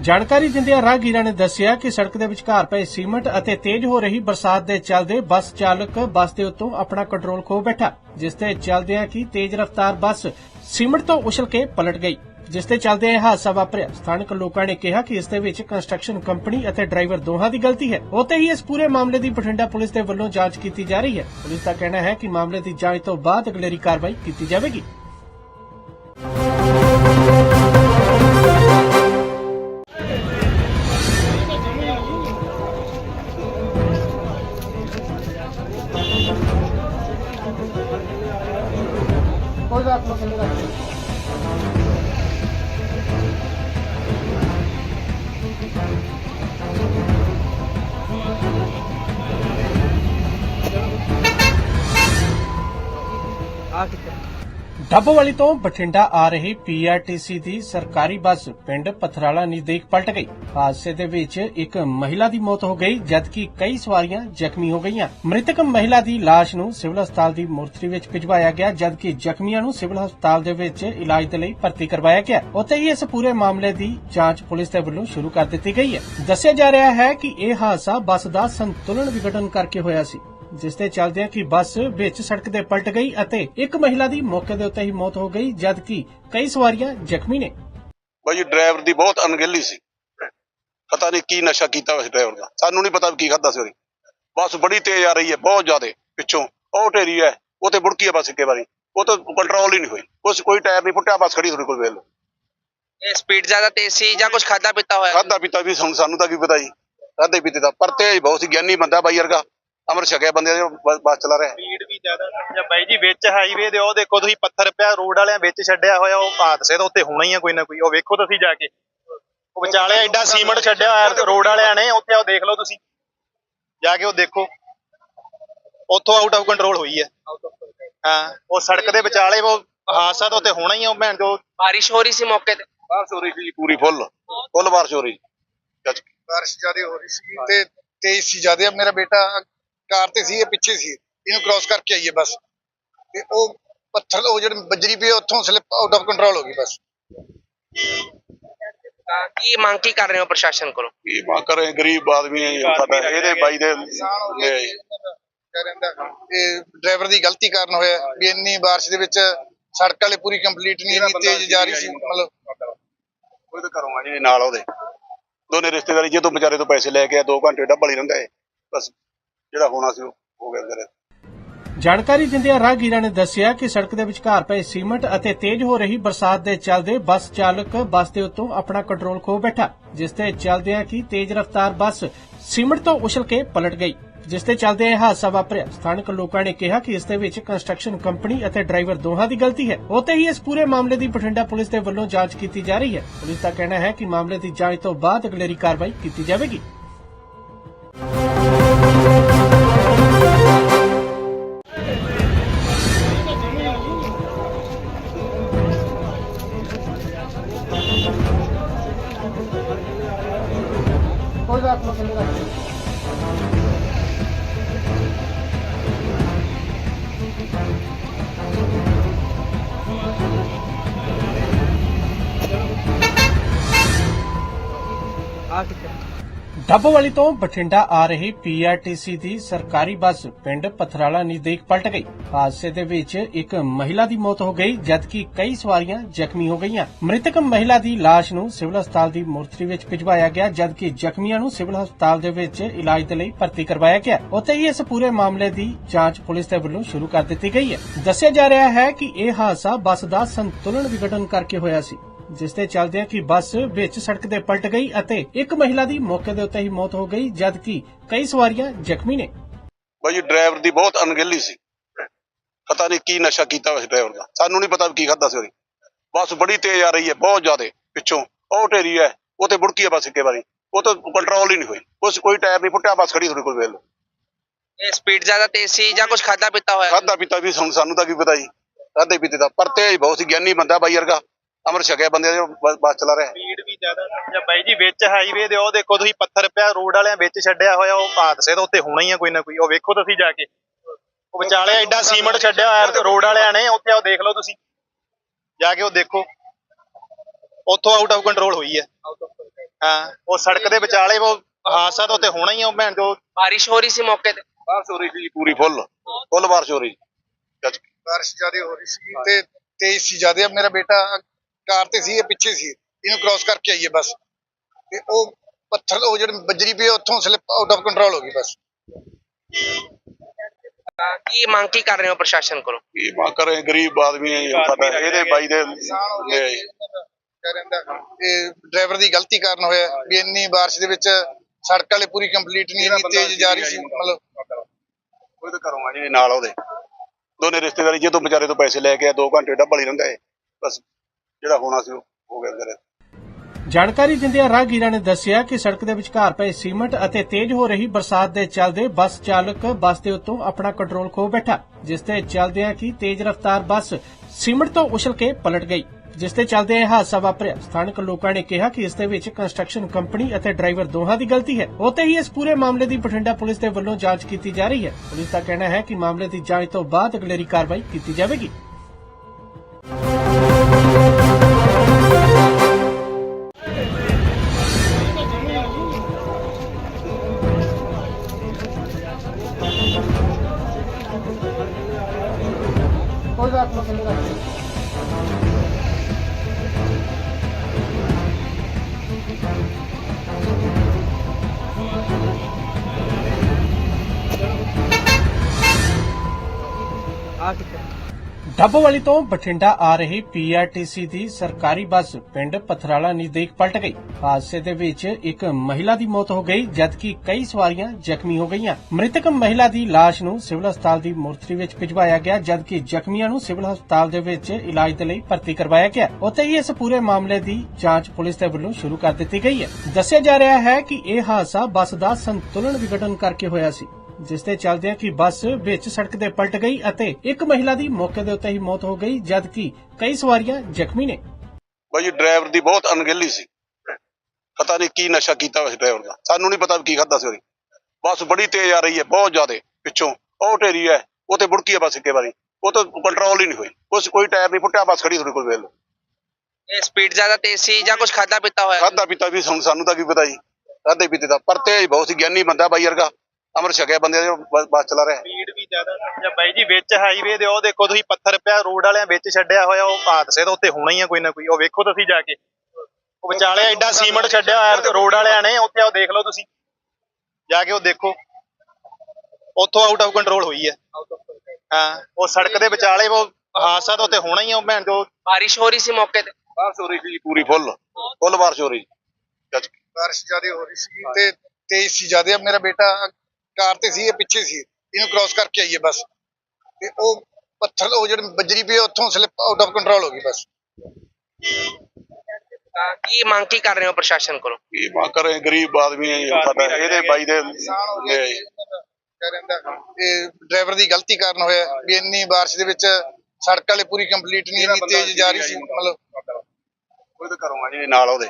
ਜਾਣਕਾਰੀ ਦਿੰਦਿਆਂ ਰਾਹਗੀਰਾਂ ਨੇ ਦੱਸਿਆ ਕਿ ਸੜਕ ਦੇ ਵਿਚਕਾਰ ਪਏ ਸੀਮੈਂਟ ਅਤੇ ਤੇਜ਼ ਹੋ ਰਹੀ ਬਰਸਾਤ ਦੇ ਚੱਲਦੇ ਬੱਸ ਚਾਲਕ ਬੱਸ ਦੇ ਉੱਤੋਂ ਆਪਣਾ ਕੰਟਰੋਲ ਖੋ ਬੈਠਾ, ਜਿਸ ਤੇ ਚੱਲਦਿਆਂ ਕਿ ਤੇਜ਼ ਰਫ਼ਤਾਰ ਬੱਸ ਸੀਮੈਂਟ ਤੋਂ ਉਛਲ ਕੇ ਪਲਟ ਗਈ, ਜਿਸ ਤੇ ਚੱਲਦਿਆਂ ਇਹ ਹਾਦਸਾ ਵਾਪਰਿਆ। ਸਥਾਨਕ ਲੋਕਾਂ ਨੇ ਕਿਹਾ ਕਿ ਇਸ ਦੇ ਵਿੱਚ ਕੰਸਟਰਕਸ਼ਨ ਕੰਪਨੀ ਅਤੇ ਡਰਾਈਵਰ ਦੋਹਾਂ ਦੀ ਗਲਤੀ ਹੈ। ਉੱਥੇ ਹੀ ਇਸ ਪੂਰੇ ਮਾਮਲੇ ਦੀ ਬਠਿੰਡਾ ਪੁਲਿਸ ਦੇ ਵੱਲੋਂ ਜਾਂਚ ਕੀਤੀ ਜਾ ਰਹੀ ਹੈ। ਪੁਲਿਸ ਦਾ ਕਹਿਣਾ ਹੈ ਕਿ ਮਾਮਲੇ ਦੀ ਜਾਂਚ ਤੋਂ ਬਾਅਦ ਅਗਲੇਰੀ ਕਾਰਵਾਈ ਕੀਤੀ ਜਾਵੇਗੀ। Ah, kita. Okay. ਡੱਬਵਾਲੀ ਤੋਂ ਬਠਿੰਡਾ ਆ ਰਹੀ ਪੀਆਰਟੀਸੀ ਦੀ ਸਰਕਾਰੀ ਬੱਸ ਪਿੰਡ ਪਥਰਾਲਾ ਨਜ਼ਦੀਕ ਪਲਟ ਗਈ। ਹਾਦਸੇ ਦੇ ਵਿੱਚ ਇੱਕ ਮਹਿਲਾ ਦੀ ਮੌਤ ਹੋ ਗਈ, ਜਦਕਿ ਕਈ ਸਵਾਰੀਆਂ ਜ਼ਖਮੀ ਹੋ ਗਈਆਂ। ਮ੍ਰਿਤਕ ਮਹਿਲਾ ਦੀ ਲਾਸ਼ ਨੂੰ ਸਿਵਲ ਹਸਪਤਾਲ ਦੀ ਮੋਰਚਰੀ ਵਿੱਚ ਭਿਜਵਾਇਆ ਗਿਆ, ਜਦਕਿ ਜ਼ਖਮੀਆਂ ਨੂੰ ਸਿਵਲ ਹਸਪਤਾਲ ਦੇ ਵਿੱਚ ਇਲਾਜ ਦੇ ਲਈ ਭਰਤੀ ਕਰਵਾਇਆ ਗਿਆ। ਉੱਥੇ ਹੀ ਇਸ ਪੂਰੇ ਮਾਮਲੇ ਦੀ ਜਾਂਚ ਪੁਲਿਸ ਦੇ ਵੱਲੋਂ ਸ਼ੁਰੂ ਕਰ ਦਿੱਤੀ ਗਈ ਹੈ। ਦੱਸਿਆ ਜਾ ਰਿਹਾ ਹੈ ਕਿ ਇਹ ਹਾਦਸਾ ਬੱਸ ਦਾ ਸੰਤੁਲਨ ਵਿਗੜਨ ਕਰਕੇ ਹੋਇਆ ਸੀ। ਜਿਸ ਦੇ ਚੱਲਦਿਆਂ ਕਿ ਬੱਸ ਵਿੱਚ ਸੜਕ ਤੇ ਪਲਟ ਗਈ ਅਤੇ ਇੱਕ ਮਹਿਲਾ ਦੀ ਮੌਕੇ ਦੇ ਉੱਤੇ ਹੀ ਮੌਤ ਹੋ ਗਈ ਜਦਕਿ ਕਈ ਸਵਾਰੀਆਂ ਜ਼ਖਮੀ ਨੇ। ਬਾਈ ਡਰਾਈਵਰ ਦੀ ਬਹੁਤ ਅਣਗਹਿਲੀ ਸੀ। ਪਤਾ ਨਹੀਂ ਕੀ ਨਸ਼ਾ ਕੀਤਾ ਉਸ ਡਰਾਈਵਰ ਦਾ। ਸਾਨੂੰ ਨਹੀਂ ਪਤਾ ਕੀ ਖਾਦਾ ਸੀ ਉਹਨੇ। ਬੱਸ ਬੜੀ ਤੇਜ਼ ਆ ਰਹੀ ਹੈ ਬਹੁਤ ਜ਼ਿਆਦਾ ਪਿੱਛੋਂ। ਉਹ ਢੇਰੀ ਹੈ ਉਹ ਤੇ ਬੁੜਕੀ ਹੈ ਬੱਸ ਇੱਕੇ ਵਾਰੀ ਉਹ ਤਾਂ ਕੰਟਰੋਲ ਹੀ ਨਹੀਂ ਹੋਈ। ਉਸ ਕੋਈ ਟਾਇਰ ਨਹੀਂ ਫੁੱਟਿਆ ਬੱਸ ਖੜੀ ਤੁਹਾਡੇ ਕੋਲ ਵੇਖ ਲਓ ਇਹ ਸਪੀਡ ਜ਼ਿਆਦਾ ਤੇਜ਼ ਸੀ ਜਾਂ ਕੁਝ ਖਾਦਾ ਪੀਤਾ ਹੋਇਆ? ਖਾਦਾ ਪੀਤਾ ਵੀ ਸਾਨੂੰ ਸਾਨੂੰ ਤਾਂ ਕੀ ਪਤਾ ਜੀ। ਖਾਦੇ ਪੀਤੇ ਦਾ ਪਰ ਤੇਜ਼ ਬਹੁਤ ਸੀ ਗਿਆਨੀ ਬੰਦਾ ਬਾਈ ਵਰਗਾ। ਅਮਰ ਛਕਿਆ ਬੰਦੇ ਜੋ ਬੱਸ ਚਲਾ ਰਿਹਾ। ਸਪੀਡ ਵੀ ਜ਼ਿਆਦਾ ਜਾਂ ਬਾਈ ਜੀ ਵਿੱਚ ਹਾਈਵੇ ਦੇ ਉਹ ਦੇਖੋ ਤੁਸੀਂ ਪੱਥਰ ਪਿਆ ਰੋਡ ਵਾਲਿਆਂ ਵਿੱਚ ਛੱਡਿਆ ਹੋਇਆ ਉਹ ਹਾਦਸੇ ਤਾਂ ਉੱਤੇ ਹੋਣਾ ਹੀ ਆ ਕੋਈ ਨਾ ਕੋਈ। ਉਹ ਵੇਖੋ ਤੁਸੀਂ ਜਾ ਕੇ। ਉਹ ਵਿਚਾਲੇ ਐਡਾ ਸੀਮੈਂਟ ਛੱਡਿਆ ਹੋਇਆ ਰੋਡ ਵਾਲਿਆਂ ਨੇ ਉੱਥੇ ਉਹ ਦੇਖ ਲਓ ਤੁਸੀਂ। ਜਾ ਕੇ ਉਹ ਦੇਖੋ। ਉੱਥੋਂ ਆਊਟ ਆਫ ਕੰਟਰੋਲ ਹੋਈ ਹੈ ਹਾਂ ਉਹ ਸੜਕ ਦੇ ਵਿਚਾਲੇ ਉਹ ਹਾਦਸਾ ਤਾਂ ਉੱਤੇ ਹੋਣਾ ਹੀ ਆ ਉਹ ਭੈਣ ਜੋ ਬਾਰਿਸ਼ ਹੋ ਰਹੀ ਸੀ ਮੌਕੇ ਤੇ। ਬਾਰਿਸ਼ ਹੋ ਰਹੀ ਸੀ ਪੂਰੀ ਫੁੱਲ। ਫੁੱਲ ਬਾਰਿਸ਼ ਹੋ ਰਹੀ ਬਾਰਿਸ਼ ਜ਼ਿਆਦਾ ਹੋ ਰਹੀ ਸੀ ਤੇ ਤੇਜ਼ ਸੀ ਜ਼ਿਆਦਾ। ਮੇਰਾ ਬੇਟਾ ਕਾਰ ਤੇ ਸੀ ਇਹ ਪਿੱਛੇ ਸੀ। ਇਹਨੂੰ ਕ੍ਰਾਸ ਕਰਕੇ ਆਈਏ ਬਸ। ਤੇ ਉਹ ਪੱਥਰ ਉਹ ਜਿਹੜੇ ਬੱਜਰੀ ਪਈ ਉੱਥੋਂ ਸਲਿੱਪ ਆਊਟ ਆਫ ਕੰਟਰੋਲ ਹੋ ਗਈ ਬਸ। ਤਾਂ ਕੀ ਮੰਗ ਕੀ ਕਰ ਰਹੇ ਹੋ ਪ੍ਰਸ਼ਾਸਨ ਕੋਲੋਂ? ਕੀ ਮਾ ਕਰੇ ਗਰੀਬ ਆਦਮੀ ਹੈ ਸਾਡਾ ਇਹਦੇ ਬਾਈ ਦੇ ਇਹ ਡਰਾਈਵਰ ਦੀ ਗਲਤੀ ਕਾਰਨ ਹੋਇਆ। ਵੀ ਇੰਨੀ ਬਾਰਿਸ਼ ਦੇ ਵਿੱਚ ਸੜਕ ਵਾਲੇ ਪੂਰੀ ਕੰਪਲੀਟ ਨਹੀਂ ਇੰਨੀ ਤੇਜ਼ ਜਾ ਰਹੀ ਸੀ ਮਤਲਬ। ਉਹ ਤਾਂ ਘਰੋਂ ਆ ਜੀ ਨਾਲ ਉਹਦੇ। ਦੋਨੇ ਰਿਸ਼ਤੇਦਾਰੀ ਜੇ ਤੋਂ ਵਿਚਾਰੇ ਤੋਂ ਪੈਸੇ ਲੈ ਕੇ ਆ 2 ਘੰਟੇ ਡੱਬਲ ਹੀ ਰਹਿੰਦਾ ਬਸ ਜਿਹੜਾ ਹੋਣਾ ਸੀ ਉਹ ਹੋ ਗਿਆ ਵਿਚਾਰੇ ਜਾਣਕਾਰੀ ਦਿੰਦਿਆਂ ਰਾਹਗੀਰਾਂ ਨੇ ਦੱਸਿਆ ਕਿ ਸੜਕ ਦੇ ਵਿਚਕਾਰ ਪਏ ਸੀਮੈਂਟ ਅਤੇ ਤੇਜ਼ ਹੋ ਰਹੀ ਬਰਸਾਤ ਦੇ ਚੱਲਦੇ ਬੱਸ ਚਾਲਕ ਬੱਸ ਦੇ ਉੱਤੋਂ ਆਪਣਾ ਕੰਟਰੋਲ ਖੋ ਬੈਠਾ, ਜਿਸ ਤੇ ਚੱਲਦਿਆਂ ਕੀ ਤੇਜ਼ ਰਫ਼ਤਾਰ ਬੱਸ ਸੀਮੈਂਟ ਤੋਂ ਉਛਲ ਕੇ ਪਲਟ ਗਈ, ਜਿਸ ਤੇ ਚੱਲਦਿਆਂ ਇਹ ਹਾਦਸਾ ਵਾਪਰਿਆ। ਸਥਾਨਕ ਲੋਕਾਂ ਨੇ ਕਿਹਾ ਕਿ ਇਸ ਦੇ ਵਿੱਚ ਕੰਸਟਰਕਸ਼ਨ ਕੰਪਨੀ ਅਤੇ ਡਰਾਈਵਰ ਦੋਹਾਂ ਦੀ ਗਲਤੀ ਹੈ। ਉੱਥੇ ਹੀ ਇਸ ਪੂਰੇ ਮਾਮਲੇ ਦੀ ਬਠਿੰਡਾ ਪੁਲਿਸ ਦੇ ਵੱਲੋਂ ਜਾਂਚ ਕੀਤੀ ਜਾ ਰਹੀ ਹੈ। ਪੁਲਿਸ ਦਾ ਕਹਿਣਾ ਹੈ ਕਿ ਮਾਮਲੇ ਦੀ ਜਾਂਚ ਤੋਂ ਬਾਅਦ ਅਗਲੇਰੀ ਕਾਰਵਾਈ ਕੀਤੀ ਜਾਵੇਗੀ। ਡੱਬਵਾਲੀ ਤੋਂ ਬਠਿੰਡਾ ਆ ਰਹੀ ਪੀਆਰਟੀਸੀ ਦੀ ਸਰਕਾਰੀ ਬੱਸ ਪਿੰਡ ਪਥਰਾਲਾ ਨਜ਼ਦੀਕ ਪਲਟ ਗਈ। ਹਾਦਸੇ ਦੇ ਵਿੱਚ ਇੱਕ ਮਹਿਲਾ ਦੀ ਮੌਤ ਹੋ ਗਈ, ਜਦਕਿ ਕਈ ਸਵਾਰੀਆਂ ਜ਼ਖਮੀ ਹੋ ਗਈਆਂ। ਮ੍ਰਿਤਕ ਮਹਿਲਾ ਦੀ ਲਾਸ਼ ਨੂੰ ਸਿਵਲ ਹਸਪਤਾਲ ਦੀ ਮੋਰਚਰੀ ਵਿੱਚ ਭਿਜਵਾਇਆ ਗਿਆ, ਜਦਕਿ ਜ਼ਖਮੀਆਂ ਨੂੰ ਸਿਵਲ ਹਸਪਤਾਲ ਦੇ ਵਿੱਚ ਇਲਾਜ ਦੇ ਲਈ ਭਰਤੀ ਕਰਵਾਇਆ ਗਿਆ। ਉੱਥੇ ਹੀ ਇਸ ਪੂਰੇ ਮਾਮਲੇ ਦੀ ਜਾਂਚ ਪੁਲਿਸ ਦੇ ਵੱਲੋਂ ਸ਼ੁਰੂ ਕਰ ਦਿੱਤੀ ਗਈ ਹੈ। ਦੱਸਿਆ ਜਾ ਰਿਹਾ ਹੈ ਕਿ ਇਹ ਹਾਦਸਾ ਬੱਸ ਦਾ ਸੰਤੁਲਨ ਵਿਗੜਨ ਕਰਕੇ ਹੋਇਆ ਸੀ। ਜਿਸ ਦੇ ਚੱਲਦਿਆਂ ਕਿ ਬੱਸ ਵਿੱਚ ਸੜਕ ਤੇ ਪਲਟ ਗਈ ਅਤੇ ਇੱਕ ਮਹਿਲਾ ਦੀ ਮੌਕੇ ਦੇ ਉੱਤੇ ਹੀ ਮੌਤ ਹੋ ਗਈ ਜਦਕਿ ਕਈ ਸਵਾਰੀਆਂ ਜ਼ਖਮੀ ਨੇ। ਬਾਈ ਡਰਾਈਵਰ ਦੀ ਬਹੁਤ ਅਣਗਹਿਲੀ ਸੀ। ਪਤਾ ਨਹੀਂ ਕੀ ਨਸ਼ਾ ਕੀਤਾ ਉਸ ਡਰਾਈਵਰ ਦਾ। ਸਾਨੂੰ ਨਹੀਂ ਪਤਾ ਕੀ ਖਾਦਾ ਸੀ ਉਹਨੇ। ਬੱਸ ਬੜੀ ਤੇਜ਼ ਆ ਰਹੀ ਹੈ ਬਹੁਤ ਜ਼ਿਆਦਾ ਪਿੱਛੋਂ। ਉਹ ਢੇਰੀ ਹੈ ਉਹ ਤੇ ਬੁੜਕੀ ਹੈ ਬੱਸ ਇੱਕੇ ਵਾਰੀ ਉਹ ਤਾਂ ਕੰਟਰੋਲ ਹੀ ਨਹੀਂ ਹੋਈ। ਉਸ ਕੋਈ ਟਾਇਰ ਨਹੀਂ ਫੁੱਟਿਆ ਬੱਸ ਖੜੀ ਤੁਹਾਡੇ ਕੋਲ ਵੇਲ ਇਹ ਸਪੀਡ ਜ਼ਿਆਦਾ ਤੇਜ਼ ਸੀ ਜਾਂ ਕੁਝ ਖਾਦਾ ਪੀਤਾ ਹੋਇਆ? ਖਾਦਾ ਪੀਤਾ ਵੀ ਸਾਨੂੰ ਸਾਨੂੰ ਤਾਂ ਕੀ ਪਤਾ ਜੀ। ਖਾਦੇ ਪੀਤੇ ਦਾ ਪਰ ਤੇਜ਼ ਬਹੁਤ ਸੀ ਗਿਆਨੀ ਬੰਦਾ ਬਾਈ ਵਰਗਾ। ਅਮਰ ਛਕਿਆ ਬੰਦੇ ਜੋ ਬੱਸ ਚਲਾ ਰਿਹਾ ਸਪੀਡ ਵੀ ਜ਼ਿਆਦਾ ਜਾਂ ਬਾਈ ਜੀ ਵਿੱਚ ਹਾਈਵੇ ਦੇ ਉਹ ਦੇਖੋ ਤੁਸੀਂ ਪੱਥਰ ਪਿਆ ਰੋਡ ਵਾਲਿਆਂ ਵਿੱਚ ਛੱਡਿਆ ਹੋਇਆ ਉਹ ਹਾਦਸੇ ਤਾਂ ਉੱਤੇ ਹੋਣਾ ਹੀ ਆ ਕੋਈ ਨਾ ਕੋਈ। ਉਹ ਵੇਖੋ ਤੁਸੀਂ ਜਾ ਕੇ। ਉਹ ਵਿਚਾਲੇ ਐਡਾ ਸੀਮੈਂਟ ਛੱਡਿਆ ਹੋਇਆ ਰੋਡ ਵਾਲਿਆਂ ਨੇ ਉੱਥੇ ਉਹ ਦੇਖ ਲਓ ਤੁਸੀਂ। ਜਾ ਕੇ ਉਹ ਦੇਖੋ। ਉੱਥੋਂ ਆਊਟ ਆਫ ਕੰਟਰੋਲ ਹੋਈ ਹੈ। ਹਾਂ ਉਹ ਸੜਕ ਦੇ ਵਿਚਾਲੇ ਉਹ ਹਾਦਸਾ ਤਾਂ ਉੱਤੇ ਹੋਣਾ ਹੀ ਆ ਉਹ ਭੈਣ ਜੋ। ਬਾਰਿਸ਼ ਹੋ ਰਹੀ ਸੀ ਮੌਕੇ ਤੇ। ਬਾਰਿਸ਼ ਹੋ ਰਹੀ ਸੀ ਪੂਰੀ ਫੁੱਲ। ਫੁੱਲ ਬਾਰਿਸ਼ ਹੋ ਰਹੀ ਸੀ। ਚੱਜ। ਬਾਰਿਸ਼ ਜ਼ਿਆਦਾ ਹੋ ਰਹੀ ਸੀ ਤੇ ਤੇਜ਼ ਸੀ ਜ਼ਿਆਦਾ। ਮੇਰਾ ਬੇਟਾ ਕਾਰ ਤੇ ਸੀ ਇਹ ਪਿੱਛੇ ਸੀ। ਇਹਨੂੰ ਕ੍ਰਾਸ ਕਰਕੇ ਆਈਏ ਬਸ। ਤੇ ਉਹ ਪੱਥਰ ਉਹ ਜਿਹੜੇ ਬੱਜਰੀ ਪਈ ਉੱਥੋਂ ਸਲਿੱਪ ਆਊਟ ਆਫ ਕੰਟਰੋਲ ਹੋ ਗਈ ਬਸ। ਤਾਂ ਕੀ ਮੰਗ ਕੀ ਕਰ ਰਹੇ ਹੋ ਪ੍ਰਸ਼ਾਸਨ ਕੋਲੋਂ? ਕੀ ਮਾ ਕਰੇ ਗਰੀਬ ਆਦਮੀ ਹੈ ਜੀ, ਸਾਡਾ ਇਹਦੇ ਬਾਈ ਦੇ। ਕਹਿ ਰਹਿੰਦਾ ਇਹ ਡਰਾਈਵਰ ਦੀ ਗਲਤੀ ਕਾਰਨ ਹੋਇਆ। ਵੀ ਇੰਨੀ ਬਾਰਿਸ਼ ਦੇ ਵਿੱਚ ਸੜਕ ਵਾਲੇ ਪੂਰੀ ਕੰਪਲੀਟ ਨਹੀਂ ਇੰਨੀ ਤੇਜ਼ ਜਾ ਰਹੀ ਸੀ ਮਤਲਬ। ਕੋਈ ਤਾਂ ਘਰੋਂ ਆ ਜੀ ਨਾਲ ਉਹਦੇ। ਦੋਨੇ ਰਿਸ਼ਤੇਦਾਰੀ ਜਦੋਂ ਵਿਚਾਰੇ ਤੋਂ ਪੈਸੇ ਲੈ ਕੇ ਆ 2 ਘੰਟੇ ਡੱਬਲ ਹੀ ਰਹਿੰਦਾ ਏ ਬਸ ਜਿਹੜਾ ਹੋਣਾ ਸੀ ਉਹ ਹੋ ਗਿਆ ਅੰਦਰ। ਜਾਣਕਾਰੀ ਦਿੰਦਿਆਂ ਰਾਹਗੀਰਾਂ ਨੇ ਦੱਸਿਆ ਕਿ ਸੜਕ ਦੇ ਵਿਚਕਾਰ ਪਏ ਸੀਮੈਂਟ ਅਤੇ ਤੇਜ਼ ਹੋ ਰਹੀ ਬਰਸਾਤ ਦੇ ਚੱਲਦੇ ਬੱਸ ਚਾਲਕ ਬੱਸ ਦੇ ਉੱਤੋਂ ਆਪਣਾ ਕੰਟਰੋਲ ਖੋ ਬੈਠਾ, ਜਿਸ ਦੇ ਚੱਲਦਿਆਂ ਕੀ ਤੇਜ਼ ਰਫ਼ਤਾਰ ਬੱਸ ਸੀਮੈਂਟ ਤੋਂ ਉਛਲ ਕੇ ਪਲਟ ਗਈ, ਜਿਸ ਦੇ ਚੱਲਦੇ ਇਹ ਹਾਦਸਾ ਵਾਪਰਿਆ। ਸਥਾਨਕ ਲੋਕਾਂ ਨੇ ਕਿਹਾ ਕਿ ਇਸ ਦੇ ਵਿੱਚ ਕੰਸਟਰਕਸ਼ਨ ਕੰਪਨੀ ਅਤੇ ਡਰਾਈਵਰ ਦੋਹਾਂ ਦੀ ਗਲਤੀ ਹੈ। ਉੱਥੇ ਹੀ ਇਸ ਪੂਰੇ ਮਾਮਲੇ ਦੀ ਬਠਿੰਡਾ ਪੁਲਿਸ ਦੇ ਵੱਲੋਂ ਜਾਂਚ ਕੀਤੀ ਜਾ ਰਹੀ ਹੈ। ਪੁਲਿਸ ਦਾ ਕਹਿਣਾ ਹੈ ਕਿ ਮਾਮਲੇ ਦੀ ਜਾਂਚ ਤੋਂ ਬਾਅਦ ਅਗਲੇਰੀ ਕਾਰਵਾਈ ਕੀਤੀ ਜਾਵੇਗੀ। ਡੱਬਵਾਲੀ ਤੋਂ ਬਠਿੰਡਾ ਆ ਰਹੀ ਪੀਆਰਟੀਸੀ ਦੀ ਸਰਕਾਰੀ ਬੱਸ ਪਿੰਡ ਪਥਰਾਲਾ ਨਜ਼ਦੀਕ ਪਲਟ ਗਈ। ਹਾਦਸੇ ਦੇ ਵਿੱਚ ਇੱਕ ਮਹਿਲਾ ਦੀ ਮੌਤ ਹੋ ਗਈ, ਜਦਕਿ ਕਈ ਸਵਾਰੀਆਂ ਜ਼ਖਮੀ ਹੋ ਗਈਆਂ। ਮ੍ਰਿਤਕ ਮਹਿਲਾ ਦੀ ਲਾਸ਼ ਨੂੰ ਸਿਵਲ ਹਸਪਤਾਲ ਦੀ ਮੋਰਚਰੀ ਵਿੱਚ ਭਿਜਵਾਇਆ ਗਿਆ, ਜਦਕਿ ਜ਼ਖਮੀਆਂ ਨੂੰ ਸਿਵਲ ਹਸਪਤਾਲ ਦੇ ਵਿੱਚ ਇਲਾਜ ਦੇ ਲਈ ਭਰਤੀ ਕਰਵਾਇਆ ਗਿਆ। ਉੱਥੇ ਹੀ ਇਸ ਪੂਰੇ ਮਾਮਲੇ ਦੀ ਜਾਂਚ ਪੁਲਿਸ ਦੇ ਵੱਲੋਂ ਸ਼ੁਰੂ ਕਰ ਦਿੱਤੀ ਗਈ ਹੈ। ਦੱਸਿਆ ਜਾ ਰਿਹਾ ਹੈ ਕਿ ਇਹ ਹਾਦਸਾ ਬੱਸ ਦਾ ਸੰਤੁਲਨ ਵਿਗੜਨ ਕਰਕੇ ਹੋਇਆ ਸੀ। ਜਿਸ ਦੇ ਚੱਲਦਿਆਂ ਕਿ ਬੱਸ ਵਿੱਚ ਸੜਕ ਤੇ ਪਲਟ ਗਈ ਅਤੇ ਇੱਕ ਮਹਿਲਾ ਦੀ ਮੌਕੇ ਦੇ ਉੱਤੇ ਹੀ ਮੌਤ ਹੋ ਗਈ ਜਦਕਿ ਕਈ ਸਵਾਰੀਆਂ ਜ਼ਖਮੀ ਨੇ। ਬਾਈ ਡਰਾਈਵਰ ਦੀ ਬਹੁਤ ਅਣਗਹਿਲੀ ਸੀ। ਪਤਾ ਨਹੀਂ ਕੀ ਨਸ਼ਾ ਕੀਤਾ ਉਸ ਡਰਾਈਵਰ ਦਾ। ਸਾਨੂੰ ਨਹੀਂ ਪਤਾ ਕੀ ਖਾਦਾ ਸੀ ਉਹਨੇ। ਬੱਸ ਬੜੀ ਤੇਜ਼ ਆ ਰਹੀ ਹੈ ਬਹੁਤ ਜ਼ਿਆਦਾ ਪਿੱਛੋਂ। ਉਹ ਢੇਰੀ ਹੈ ਉਹ ਤੇ ਬੁੜਕੀ ਹੈ ਬੱਸ ਇੱਕੇ ਵਾਰੀ ਉਹ ਤਾਂ ਕੰਟਰੋਲ ਹੀ ਨਹੀਂ ਹੋਈ। ਉਸ ਕੋਈ ਟਾਇਰ ਨਹੀਂ ਫੁੱਟਿਆ ਬੱਸ ਖੜੀ ਤੁਹਾਡੇ ਕੋਲ ਵੇਲ ਇਹ ਸਪੀਡ ਜ਼ਿਆਦਾ ਤੇਜ਼ ਸੀ ਜਾਂ ਕੁਝ ਖਾਦਾ ਪੀਤਾ ਹੋਇਆ? ਖਾਦਾ ਪੀਤਾ ਵੀ ਸਾਨੂੰ ਸਾਨੂੰ ਤਾਂ ਕੀ ਪਤਾ ਜੀ। ਖਾਦੇ ਪੀਤੇ ਦਾ ਪਰ ਤੇਜ਼ ਬਹੁਤ ਸੀ ਗਿਆਨੀ ਬੰਦਾ ਬਾਈ ਵਰਗਾ। ਅਮਰ ਛਕਿਆ ਬੰਦੇ ਜੋ ਬੱਸ ਚਲਾ ਰਿਹਾ ਸਪੀਡ ਵੀ ਜ਼ਿਆਦਾ ਜਾਂ ਬਾਈ ਜੀ ਵਿੱਚ ਹਾਈਵੇ ਦੇ ਉਹ ਦੇਖੋ ਤੁਸੀਂ ਪੱਥਰ ਪਿਆ ਰੋਡ ਵਾਲਿਆਂ ਵਿੱਚ ਛੱਡਿਆ ਹੋਇਆ ਉਹ ਹਾਦਸੇ ਤਾਂ ਉੱਤੇ ਹੋਣਾ ਹੀ ਆ ਕੋਈ ਨਾ ਕੋਈ। ਉਹ ਵੇਖੋ ਤੁਸੀਂ ਜਾ ਕੇ। ਉਹ ਵਿਚਾਲੇ ਐਡਾ ਸੀਮੈਂਟ ਛੱਡਿਆ ਹੋਇਆ ਰੋਡ ਵਾਲਿਆਂ ਨੇ ਉੱਥੇ ਉਹ ਦੇਖ ਲਓ ਤੁਸੀਂ। ਜਾ ਕੇ ਉਹ ਦੇਖੋ। ਉੱਥੋਂ ਆਊਟ ਆਫ ਕੰਟਰੋਲ ਹੋਈ ਹੈ। ਹਾਂ ਉਹ ਸੜਕ ਦੇ ਵਿਚਾਲੇ ਉਹ ਹਾਦਸਾ ਤਾਂ ਉੱਤੇ ਹੋਣਾ ਹੀ ਆ ਉਹ ਭੈਣ ਜੋ। ਬਾਰਿਸ਼ ਹੋ ਰਹੀ ਸੀ ਮੌਕੇ ਤੇ। ਬਾਰਿਸ਼ ਹੋ ਰਹੀ ਸੀ ਪੂਰੀ ਫੁੱਲ ਫੁੱਲ ਬਾਰਿਸ਼ ਹੋ ਰਹੀ ਸੀ। ਚੱਜ। ਬਾਰਿਸ਼ ਜ਼ਿਆਦਾ ਹੋ ਰਹੀ ਸੀ ਤੇ ਤੇਜ਼ ਸੀ ਜ਼ਿਆਦਾ। ਮੇਰਾ ਬੇਟਾ ਕਾਰ ਤੇ ਸੀ ਇਹ ਪਿੱਛੇ ਸੀ। ਇਹਨੂੰ ਕ੍ਰਾਸ ਕਰਕੇ ਆਈਏ ਬਸ। ਤੇ ਉਹ ਪੱਥਰ ਉਹ ਜਿਹੜੇ ਬੱਜਰੀ ਪਈ ਉੱਥੋਂ ਸਲਿੱਪ ਆਊਟ ਆਫ ਕੰਟਰੋਲ ਹੋ ਗਈ ਬਸ। ਤਾਂ ਕੀ ਮੰਗ ਕੀ ਕਰ ਰਹੇ ਹੋ ਪ੍ਰਸ਼ਾਸਨ ਕੋਲੋਂ? ਕੀ ਮਾ ਕਰੇ ਗਰੀਬ ਆਦਮੀ ਹੈ ਸਾਡਾ ਇਹਦੇ ਬਾਈ ਦੇ। ਕਹਿ ਰਹਿੰਦਾ ਇਹ ਡਰਾਈਵਰ ਦੀ ਗਲਤੀ ਕਾਰਨ ਹੋਇਆ ਵੀ ਇੰਨੀ ਬਾਰਿਸ਼ ਦੇ ਵਿੱਚ ਸੜਕ ਵਾਲੇ ਪੂਰੀ ਕੰਪਲੀਟ ਨਹੀਂ ਇੰਨੀ ਤੇਜ਼ ਜਾ ਰਹੀ ਸੀ ਮਤਲਬ ਕੋਈ ਤਾਂ ਆ ਜੀ ਨਾਲ ਉਹਦੇ।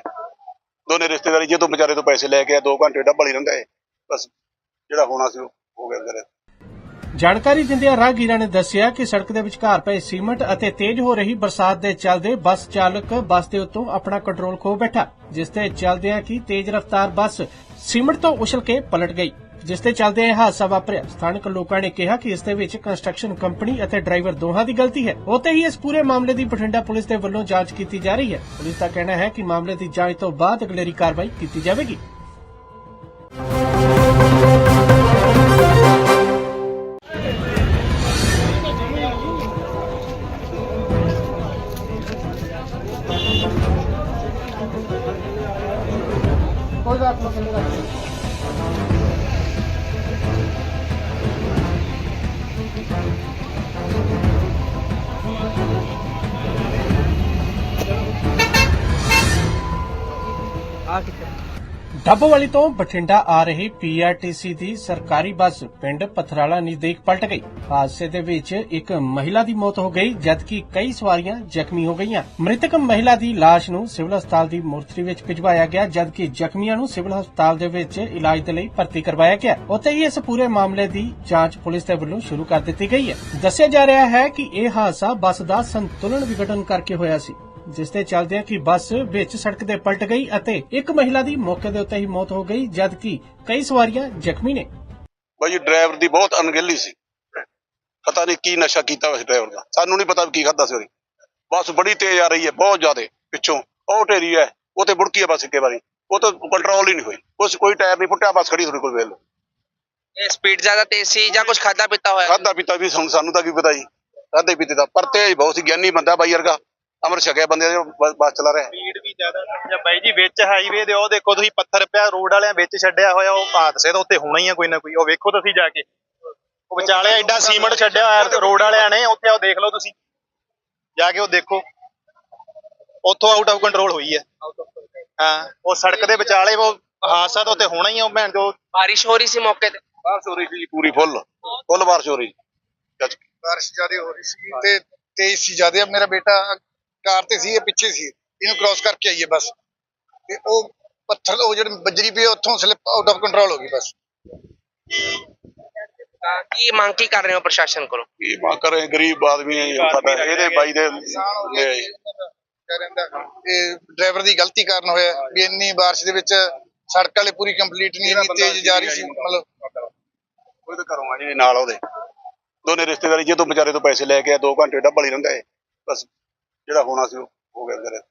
ਦੋਨੇ ਰਿਸ਼ਤੇਦਾਰੀ ਜੇ ਤੋਂ ਵਿਚਾਰੇ ਤੋਂ ਪੈਸੇ ਲੈ ਕੇ ਆ 2 ਘੰਟੇ ਡੱਬਲ ਹੀ ਰਹਿੰਦਾ ਹੈ। ਬਸ ਜਿਹੜਾ ਹੋਣਾ ਸੀ ਹੋ ਗਿਆ ਵਿਚਾਰੇ ਜਾਣਕਾਰੀ ਦਿੰਦਿਆਂ ਰਾਹਗੀਰਾਂ ਨੇ ਦੱਸਿਆ ਕਿ ਸੜਕ ਦੇ ਵਿਚਕਾਰ ਪਏ ਸੀਮੈਂਟ ਅਤੇ ਤੇਜ਼ ਹੋ ਰਹੀ ਬਰਸਾਤ ਦੇ ਚੱਲਦੇ ਬੱਸ ਚਾਲਕ ਬੱਸ ਦੇ ਉੱਤੋਂ ਆਪਣਾ ਕੰਟਰੋਲ ਖੋ ਬੈਠਾ, ਜਿਸ ਤੇ ਚੱਲਦਿਆਂ ਕਿ ਤੇਜ਼ ਰਫ਼ਤਾਰ ਬੱਸ ਸੀਮੈਂਟ ਤੋਂ ਉਛਲ ਕੇ ਪਲਟ ਗਈ, ਜਿਸ ਤੇ ਚੱਲਦਿਆਂ ਇਹ ਹਾਦਸਾ ਵਾਪਰਿਆ। ਸਥਾਨਕ ਲੋਕਾਂ ਨੇ ਕਿਹਾ ਕਿ ਇਸ ਦੇ ਵਿੱਚ ਕੰਸਟਰਕਸ਼ਨ ਕੰਪਨੀ ਅਤੇ ਡਰਾਈਵਰ ਦੋਹਾਂ ਦੀ ਗਲਤੀ ਹੈ। ਉੱਥੇ ਹੀ ਇਸ ਪੂਰੇ ਮਾਮਲੇ ਦੀ ਬਠਿੰਡਾ ਪੁਲਿਸ ਦੇ ਵੱਲੋਂ ਜਾਂਚ ਕੀਤੀ ਜਾ ਰਹੀ ਹੈ। ਪੁਲਿਸ ਦਾ ਕਹਿਣਾ ਹੈ ਕਿ ਮਾਮਲੇ ਦੀ ਜਾਂਚ ਤੋਂ ਬਾਅਦ ਅਗਲੇਰੀ ਕਾਰਵਾਈ ਕੀਤੀ ਜਾਵੇਗੀ। ਡੱਬਵਾਲੀ ਤੋਂ ਬਠਿੰਡਾ ਆ ਰਹੀ ਪੀਆਰਟੀਸੀ ਦੀ ਸਰਕਾਰੀ ਬੱਸ ਪਿੰਡ ਪਥਰਾਲਾ ਨਜ਼ਦੀਕ ਪਲਟ ਗਈ ਹਾਦਸੇ ਦੇ ਵਿੱਚ ਇੱਕ ਮਹਿਲਾ ਦੀ ਮੌਤ ਹੋ ਗਈ, ਜਦਕਿ ਕਈ ਸਵਾਰੀਆਂ ਜ਼ਖਮੀ ਹੋ ਗਈਆਂ। ਮ੍ਰਿਤਕ ਮਹਿਲਾ ਦੀ ਲਾਸ਼ ਨੂੰ ਸਿਵਲ ਹਸਪਤਾਲ ਦੀ ਮੋਰਚਰੀ ਵਿੱਚ ਭਿਜਵਾਇਆ ਗਿਆ, ਜਦਕਿ ਜ਼ਖਮੀਆਂ ਨੂੰ ਸਿਵਲ ਹਸਪਤਾਲ ਦੇ ਵਿੱਚ ਇਲਾਜ ਦੇ ਲਈ ਭਰਤੀ ਕਰਵਾਇਆ ਗਿਆ। ਉੱਥੇ ਹੀ ਇਸ ਪੂਰੇ ਮਾਮਲੇ ਦੀ ਜਾਂਚ ਪੁਲਿਸ ਦੇ ਵੱਲੋਂ ਸ਼ੁਰੂ ਕਰ ਦਿੱਤੀ ਗਈ ਹੈ। ਦੱਸਿਆ ਜਾ ਰਿਹਾ ਹੈ ਕਿ ਇਹ ਹਾਦਸਾ ਬੱਸ ਦਾ ਸੰਤੁਲਨ ਵਿਗੜਨ ਕਰਕੇ ਹੋਇਆ ਸੀ। ਜਿਸ ਤੇ ਚੱਲਦਿਆਂ ਕਿ ਬੱਸ ਵਿੱਚ ਸੜਕ ਤੇ ਪਲਟ ਗਈ ਅਤੇ ਇੱਕ ਮਹਿਲਾ ਦੀ ਮੌਕੇ ਦੇ ਉੱਤੇ ਹੀ ਮੌਤ ਹੋ ਗਈ ਜਦਕਿ ਕਈ ਸਵਾਰੀਆਂ ਜ਼ਖਮੀ ਨੇ। ਬਾਈ ਡਰਾਈਵਰ ਦੀ ਬਹੁਤ ਅਣਗਹਿਲੀ ਸੀ। ਪਤਾ ਨਹੀਂ ਕੀ ਨਸ਼ਾ ਕੀਤਾ ਉਸ ਡਰਾਈਵਰ ਦਾ। ਸਾਨੂੰ ਨਹੀਂ ਪਤਾ ਕੀ ਖਾਦਾ ਸੀ ਉਹਨੇ। ਬੱਸ ਬੜੀ ਤੇਜ਼ ਆ ਰਹੀ ਹੈ ਬਹੁਤ ਜ਼ਿਆਦੇ। ਪਿੱਛੋਂ ਉਹ ਢੇਰੀ ਹੈ ਉਹ ਤੇ ਬੁੜਕੀ ਹੈ ਬੱਸ ਇੱਕੇ ਵਾਰੀ ਉਹ ਤਾਂ ਕੰਟਰੋਲ ਹੀ ਨਹੀਂ ਹੋਈ। ਉਸ ਕੋਈ ਟਾਇਰ ਨਹੀਂ ਫੁੱਟਿਆ ਬੱਸ ਖੜੀ ਤੁਹਾਡੇ ਕੋਲ ਵੇਖ ਲਓ। ਇਹ ਸਪੀਡ ਜ਼ਿਆਦਾ ਤੇਜ਼ ਸੀ ਜਾਂ ਕੁਝ ਖਾਦਾ ਪੀਤਾ ਹੋਇਆ? ਖਾਦਾ ਪੀਤਾ ਵੀ ਸਾਨੂੰ ਸਾਨੂੰ ਤਾਂ ਕੀ ਪਤਾ ਜੀ। ਖਾਦੇ ਪੀਤੇ ਦਾ ਪਰ ਤੇਜ਼ ਬਹੁਤ ਸੀ ਗਿਆਨੀ ਬੰਦਾ ਬਾਈ ਵਰਗਾ। ਅਮਰ ਛਕਿਆ ਬੰਦੇ ਦਾ ਬ- ਬੱਸ ਚਲਾ ਰਿਹਾ। ਸਪੀਡ ਵੀ ਜ਼ਿਆਦਾ ਜਾਂ ਬਾਈ ਜੀ ਵਿੱਚ ਹਾਈਵੇ ਦੇ ਉਹ ਦੇਖੋ ਤੁਸੀਂ ਪੱਥਰ ਪਿਆ ਰੋਡ ਵਾਲਿਆਂ ਵਿੱਚ ਛੱਡਿਆ ਹੋਇਆ ਉਹ ਹਾਦਸੇ ਤਾਂ ਉੱਤੇ ਹੋਣਾ ਹੀ ਆ ਕੋਈ ਨਾ ਕੋਈ। ਉਹ ਵੇਖੋ ਤੁਸੀਂ ਜਾ ਕੇ। ਉਹ ਵਿਚਾਲੇ ਐਡਾ ਸੀਮੈਂਟ ਛੱਡਿਆ ਹੋਇਆ ਰੋਡ ਵਾਲਿਆਂ ਨੇ ਉੱਥੇ ਉਹ ਦੇਖ ਲਓ ਤੁਸੀਂ। ਜਾ ਕੇ ਉਹ ਦੇਖੋ। ਉੱਥੋਂ ਆਊਟ ਆਫ ਕੰਟਰੋਲ ਹੋਈ ਹੈ ਹਾਂ ਉਹ ਸੜਕ ਦੇ ਵਿਚਾਲੇ ਉਹ ਹਾਦਸਾ ਤਾਂ ਉੱਤੇ ਹੋਣਾ ਹੀ ਆ ਉਹ ਭੈਣ ਜੋ। ਬਾਰਿਸ਼ ਹੋ ਰਹੀ ਸੀ ਮੌਕੇ ਤੇ। ਬਾਰਿਸ਼ ਹੋ ਰਹੀ ਸੀ ਪੂਰੀ ਫੁੱਲ ਫੁੱਲ ਬਾਰਿਸ਼ ਹੋ ਰਹੀ ਜੱਜ ਬਾਰਿਸ਼ ਜ਼ਿਆਦਾ ਹੋ ਰਹੀ ਸੀ ਤੇ ਤੇਜ਼ ਸੀ ਜ਼ਿਆਦਾ। ਮੇਰਾ ਬੇਟਾ ਕਾਰ ਤੇ ਸੀ ਇਹ ਪਿੱਛੇ ਸੀ। ਇਹਨੂੰ ਕ੍ਰਾਸ ਕਰਕੇ ਆਈਏ ਬਸ। ਤੇ ਉਹ ਪੱਥਰ ਉਹ ਜਿਹੜੀ ਬੱਜਰੀ ਪਈ ਉੱਥੋਂ ਸਲਿੱਪ ਆਊਟ ਆਫ ਕੰਟਰੋਲ ਹੋ ਗਈ ਬਸ। ਤਾਂ ਕੀ ਮੰਗ ਕੀ ਕਰ ਰਹੇ ਹੋ ਪ੍ਰਸ਼ਾਸਨ ਕੋਲੋਂ? ਕੀ ਮਾ ਕਰੇ ਗਰੀਬ ਆਦਮੀ ਹੈ ਜੀ, ਸਾਡਾ ਇਹਦੇ ਬਾਈ ਦੇ ਨੁਕਸਾਨ ਹੋ ਇਹ ਡਰਾਈਵਰ ਦੀ ਗਲਤੀ ਕਾਰਨ ਹੋਇਆ ਵੀ ਇੰਨੀ ਬਾਰਿਸ਼ ਦੇ ਵਿੱਚ ਸੜਕ ਵਾਲੇ ਪੂਰੀ ਕੰਪਲੀਟ ਨਹੀਂ ਇੰਨੀ ਤੇਜ਼ ਜਾ ਰਹੀ ਸੀ ਮਤਲਬ ਉਹ ਤਾਂ ਘਰੋਂ ਆ ਜੀ ਨਾਲ ਉਹਦੇ। ਦੋਨੇ ਰਿਸ਼ਤੇਦਾਰੀ ਜੇ ਤੋਂ ਵਿਚਾਰੇ ਤੋਂ ਪੈਸੇ ਲੈ ਕੇ ਆ 2 ਘੰਟੇ ਡੱਬਲ ਹੀ ਰਹਿੰਦਾ ਹੈ ਬਸ ਜਿਹੜਾ ਹੋਣਾ ਸੀ ਉਹ ਹੋ ਗਿਆ ਵਿਚਾਰੇ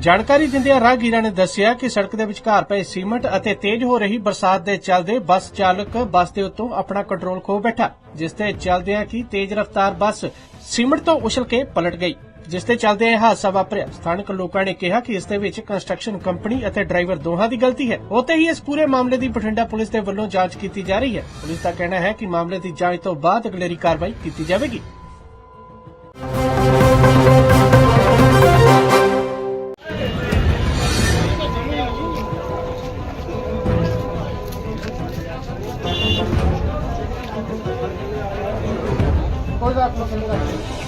ਜਾਣਕਾਰੀ ਦਿੰਦਿਆਂ ਰਾਹਗੀਰਾਂ ਨੇ ਦੱਸਿਆ ਕਿ ਸੜਕ ਦੇ ਵਿਚਕਾਰ ਪਏ ਸੀਮੈਂਟ ਅਤੇ ਤੇਜ਼ ਹੋ ਰਹੀ ਬਰਸਾਤ ਦੇ ਚੱਲਦੇ ਬੱਸ ਚਾਲਕ ਬੱਸ ਦੇ ਉੱਤੋਂ ਆਪਣਾ ਕੰਟਰੋਲ ਖੋ ਬੈਠਾ, ਜਿਸ ਤੇ ਚੱਲਦਿਆਂ ਕਿ ਤੇਜ਼ ਰਫ਼ਤਾਰ ਬੱਸ ਸੀਮੈਂਟ ਤੋਂ ਉਛਲ ਕੇ ਪਲਟ ਗਈ, ਜਿਸ ਤੇ ਚੱਲਦਿਆਂ ਇਹ ਹਾਦਸਾ ਵਾਪਰਿਆ। ਸਥਾਨਕ ਲੋਕਾਂ ਨੇ ਕਿਹਾ ਕਿ ਇਸ ਦੇ ਵਿੱਚ ਕੰਸਟਰਕਸ਼ਨ ਕੰਪਨੀ ਅਤੇ ਡਰਾਈਵਰ ਦੋਹਾਂ ਦੀ ਗਲਤੀ ਹੈ। ਉੱਥੇ ਹੀ ਇਸ ਪੂਰੇ ਮਾਮਲੇ ਦੀ ਬਠਿੰਡਾ ਪੁਲਿਸ ਦੇ ਵੱਲੋਂ ਜਾਂਚ ਕੀਤੀ ਜਾ ਰਹੀ ਹੈ। ਪੁਲਿਸ ਦਾ ਕਹਿਣਾ ਹੈ ਕਿ ਮਾਮਲੇ ਦੀ ਜਾਂਚ ਤੋਂ ਬਾਅਦ ਅਗਲੇਰੀ ਕਾਰਵਾਈ ਕੀਤੀ ਜਾਵੇਗੀ। va a.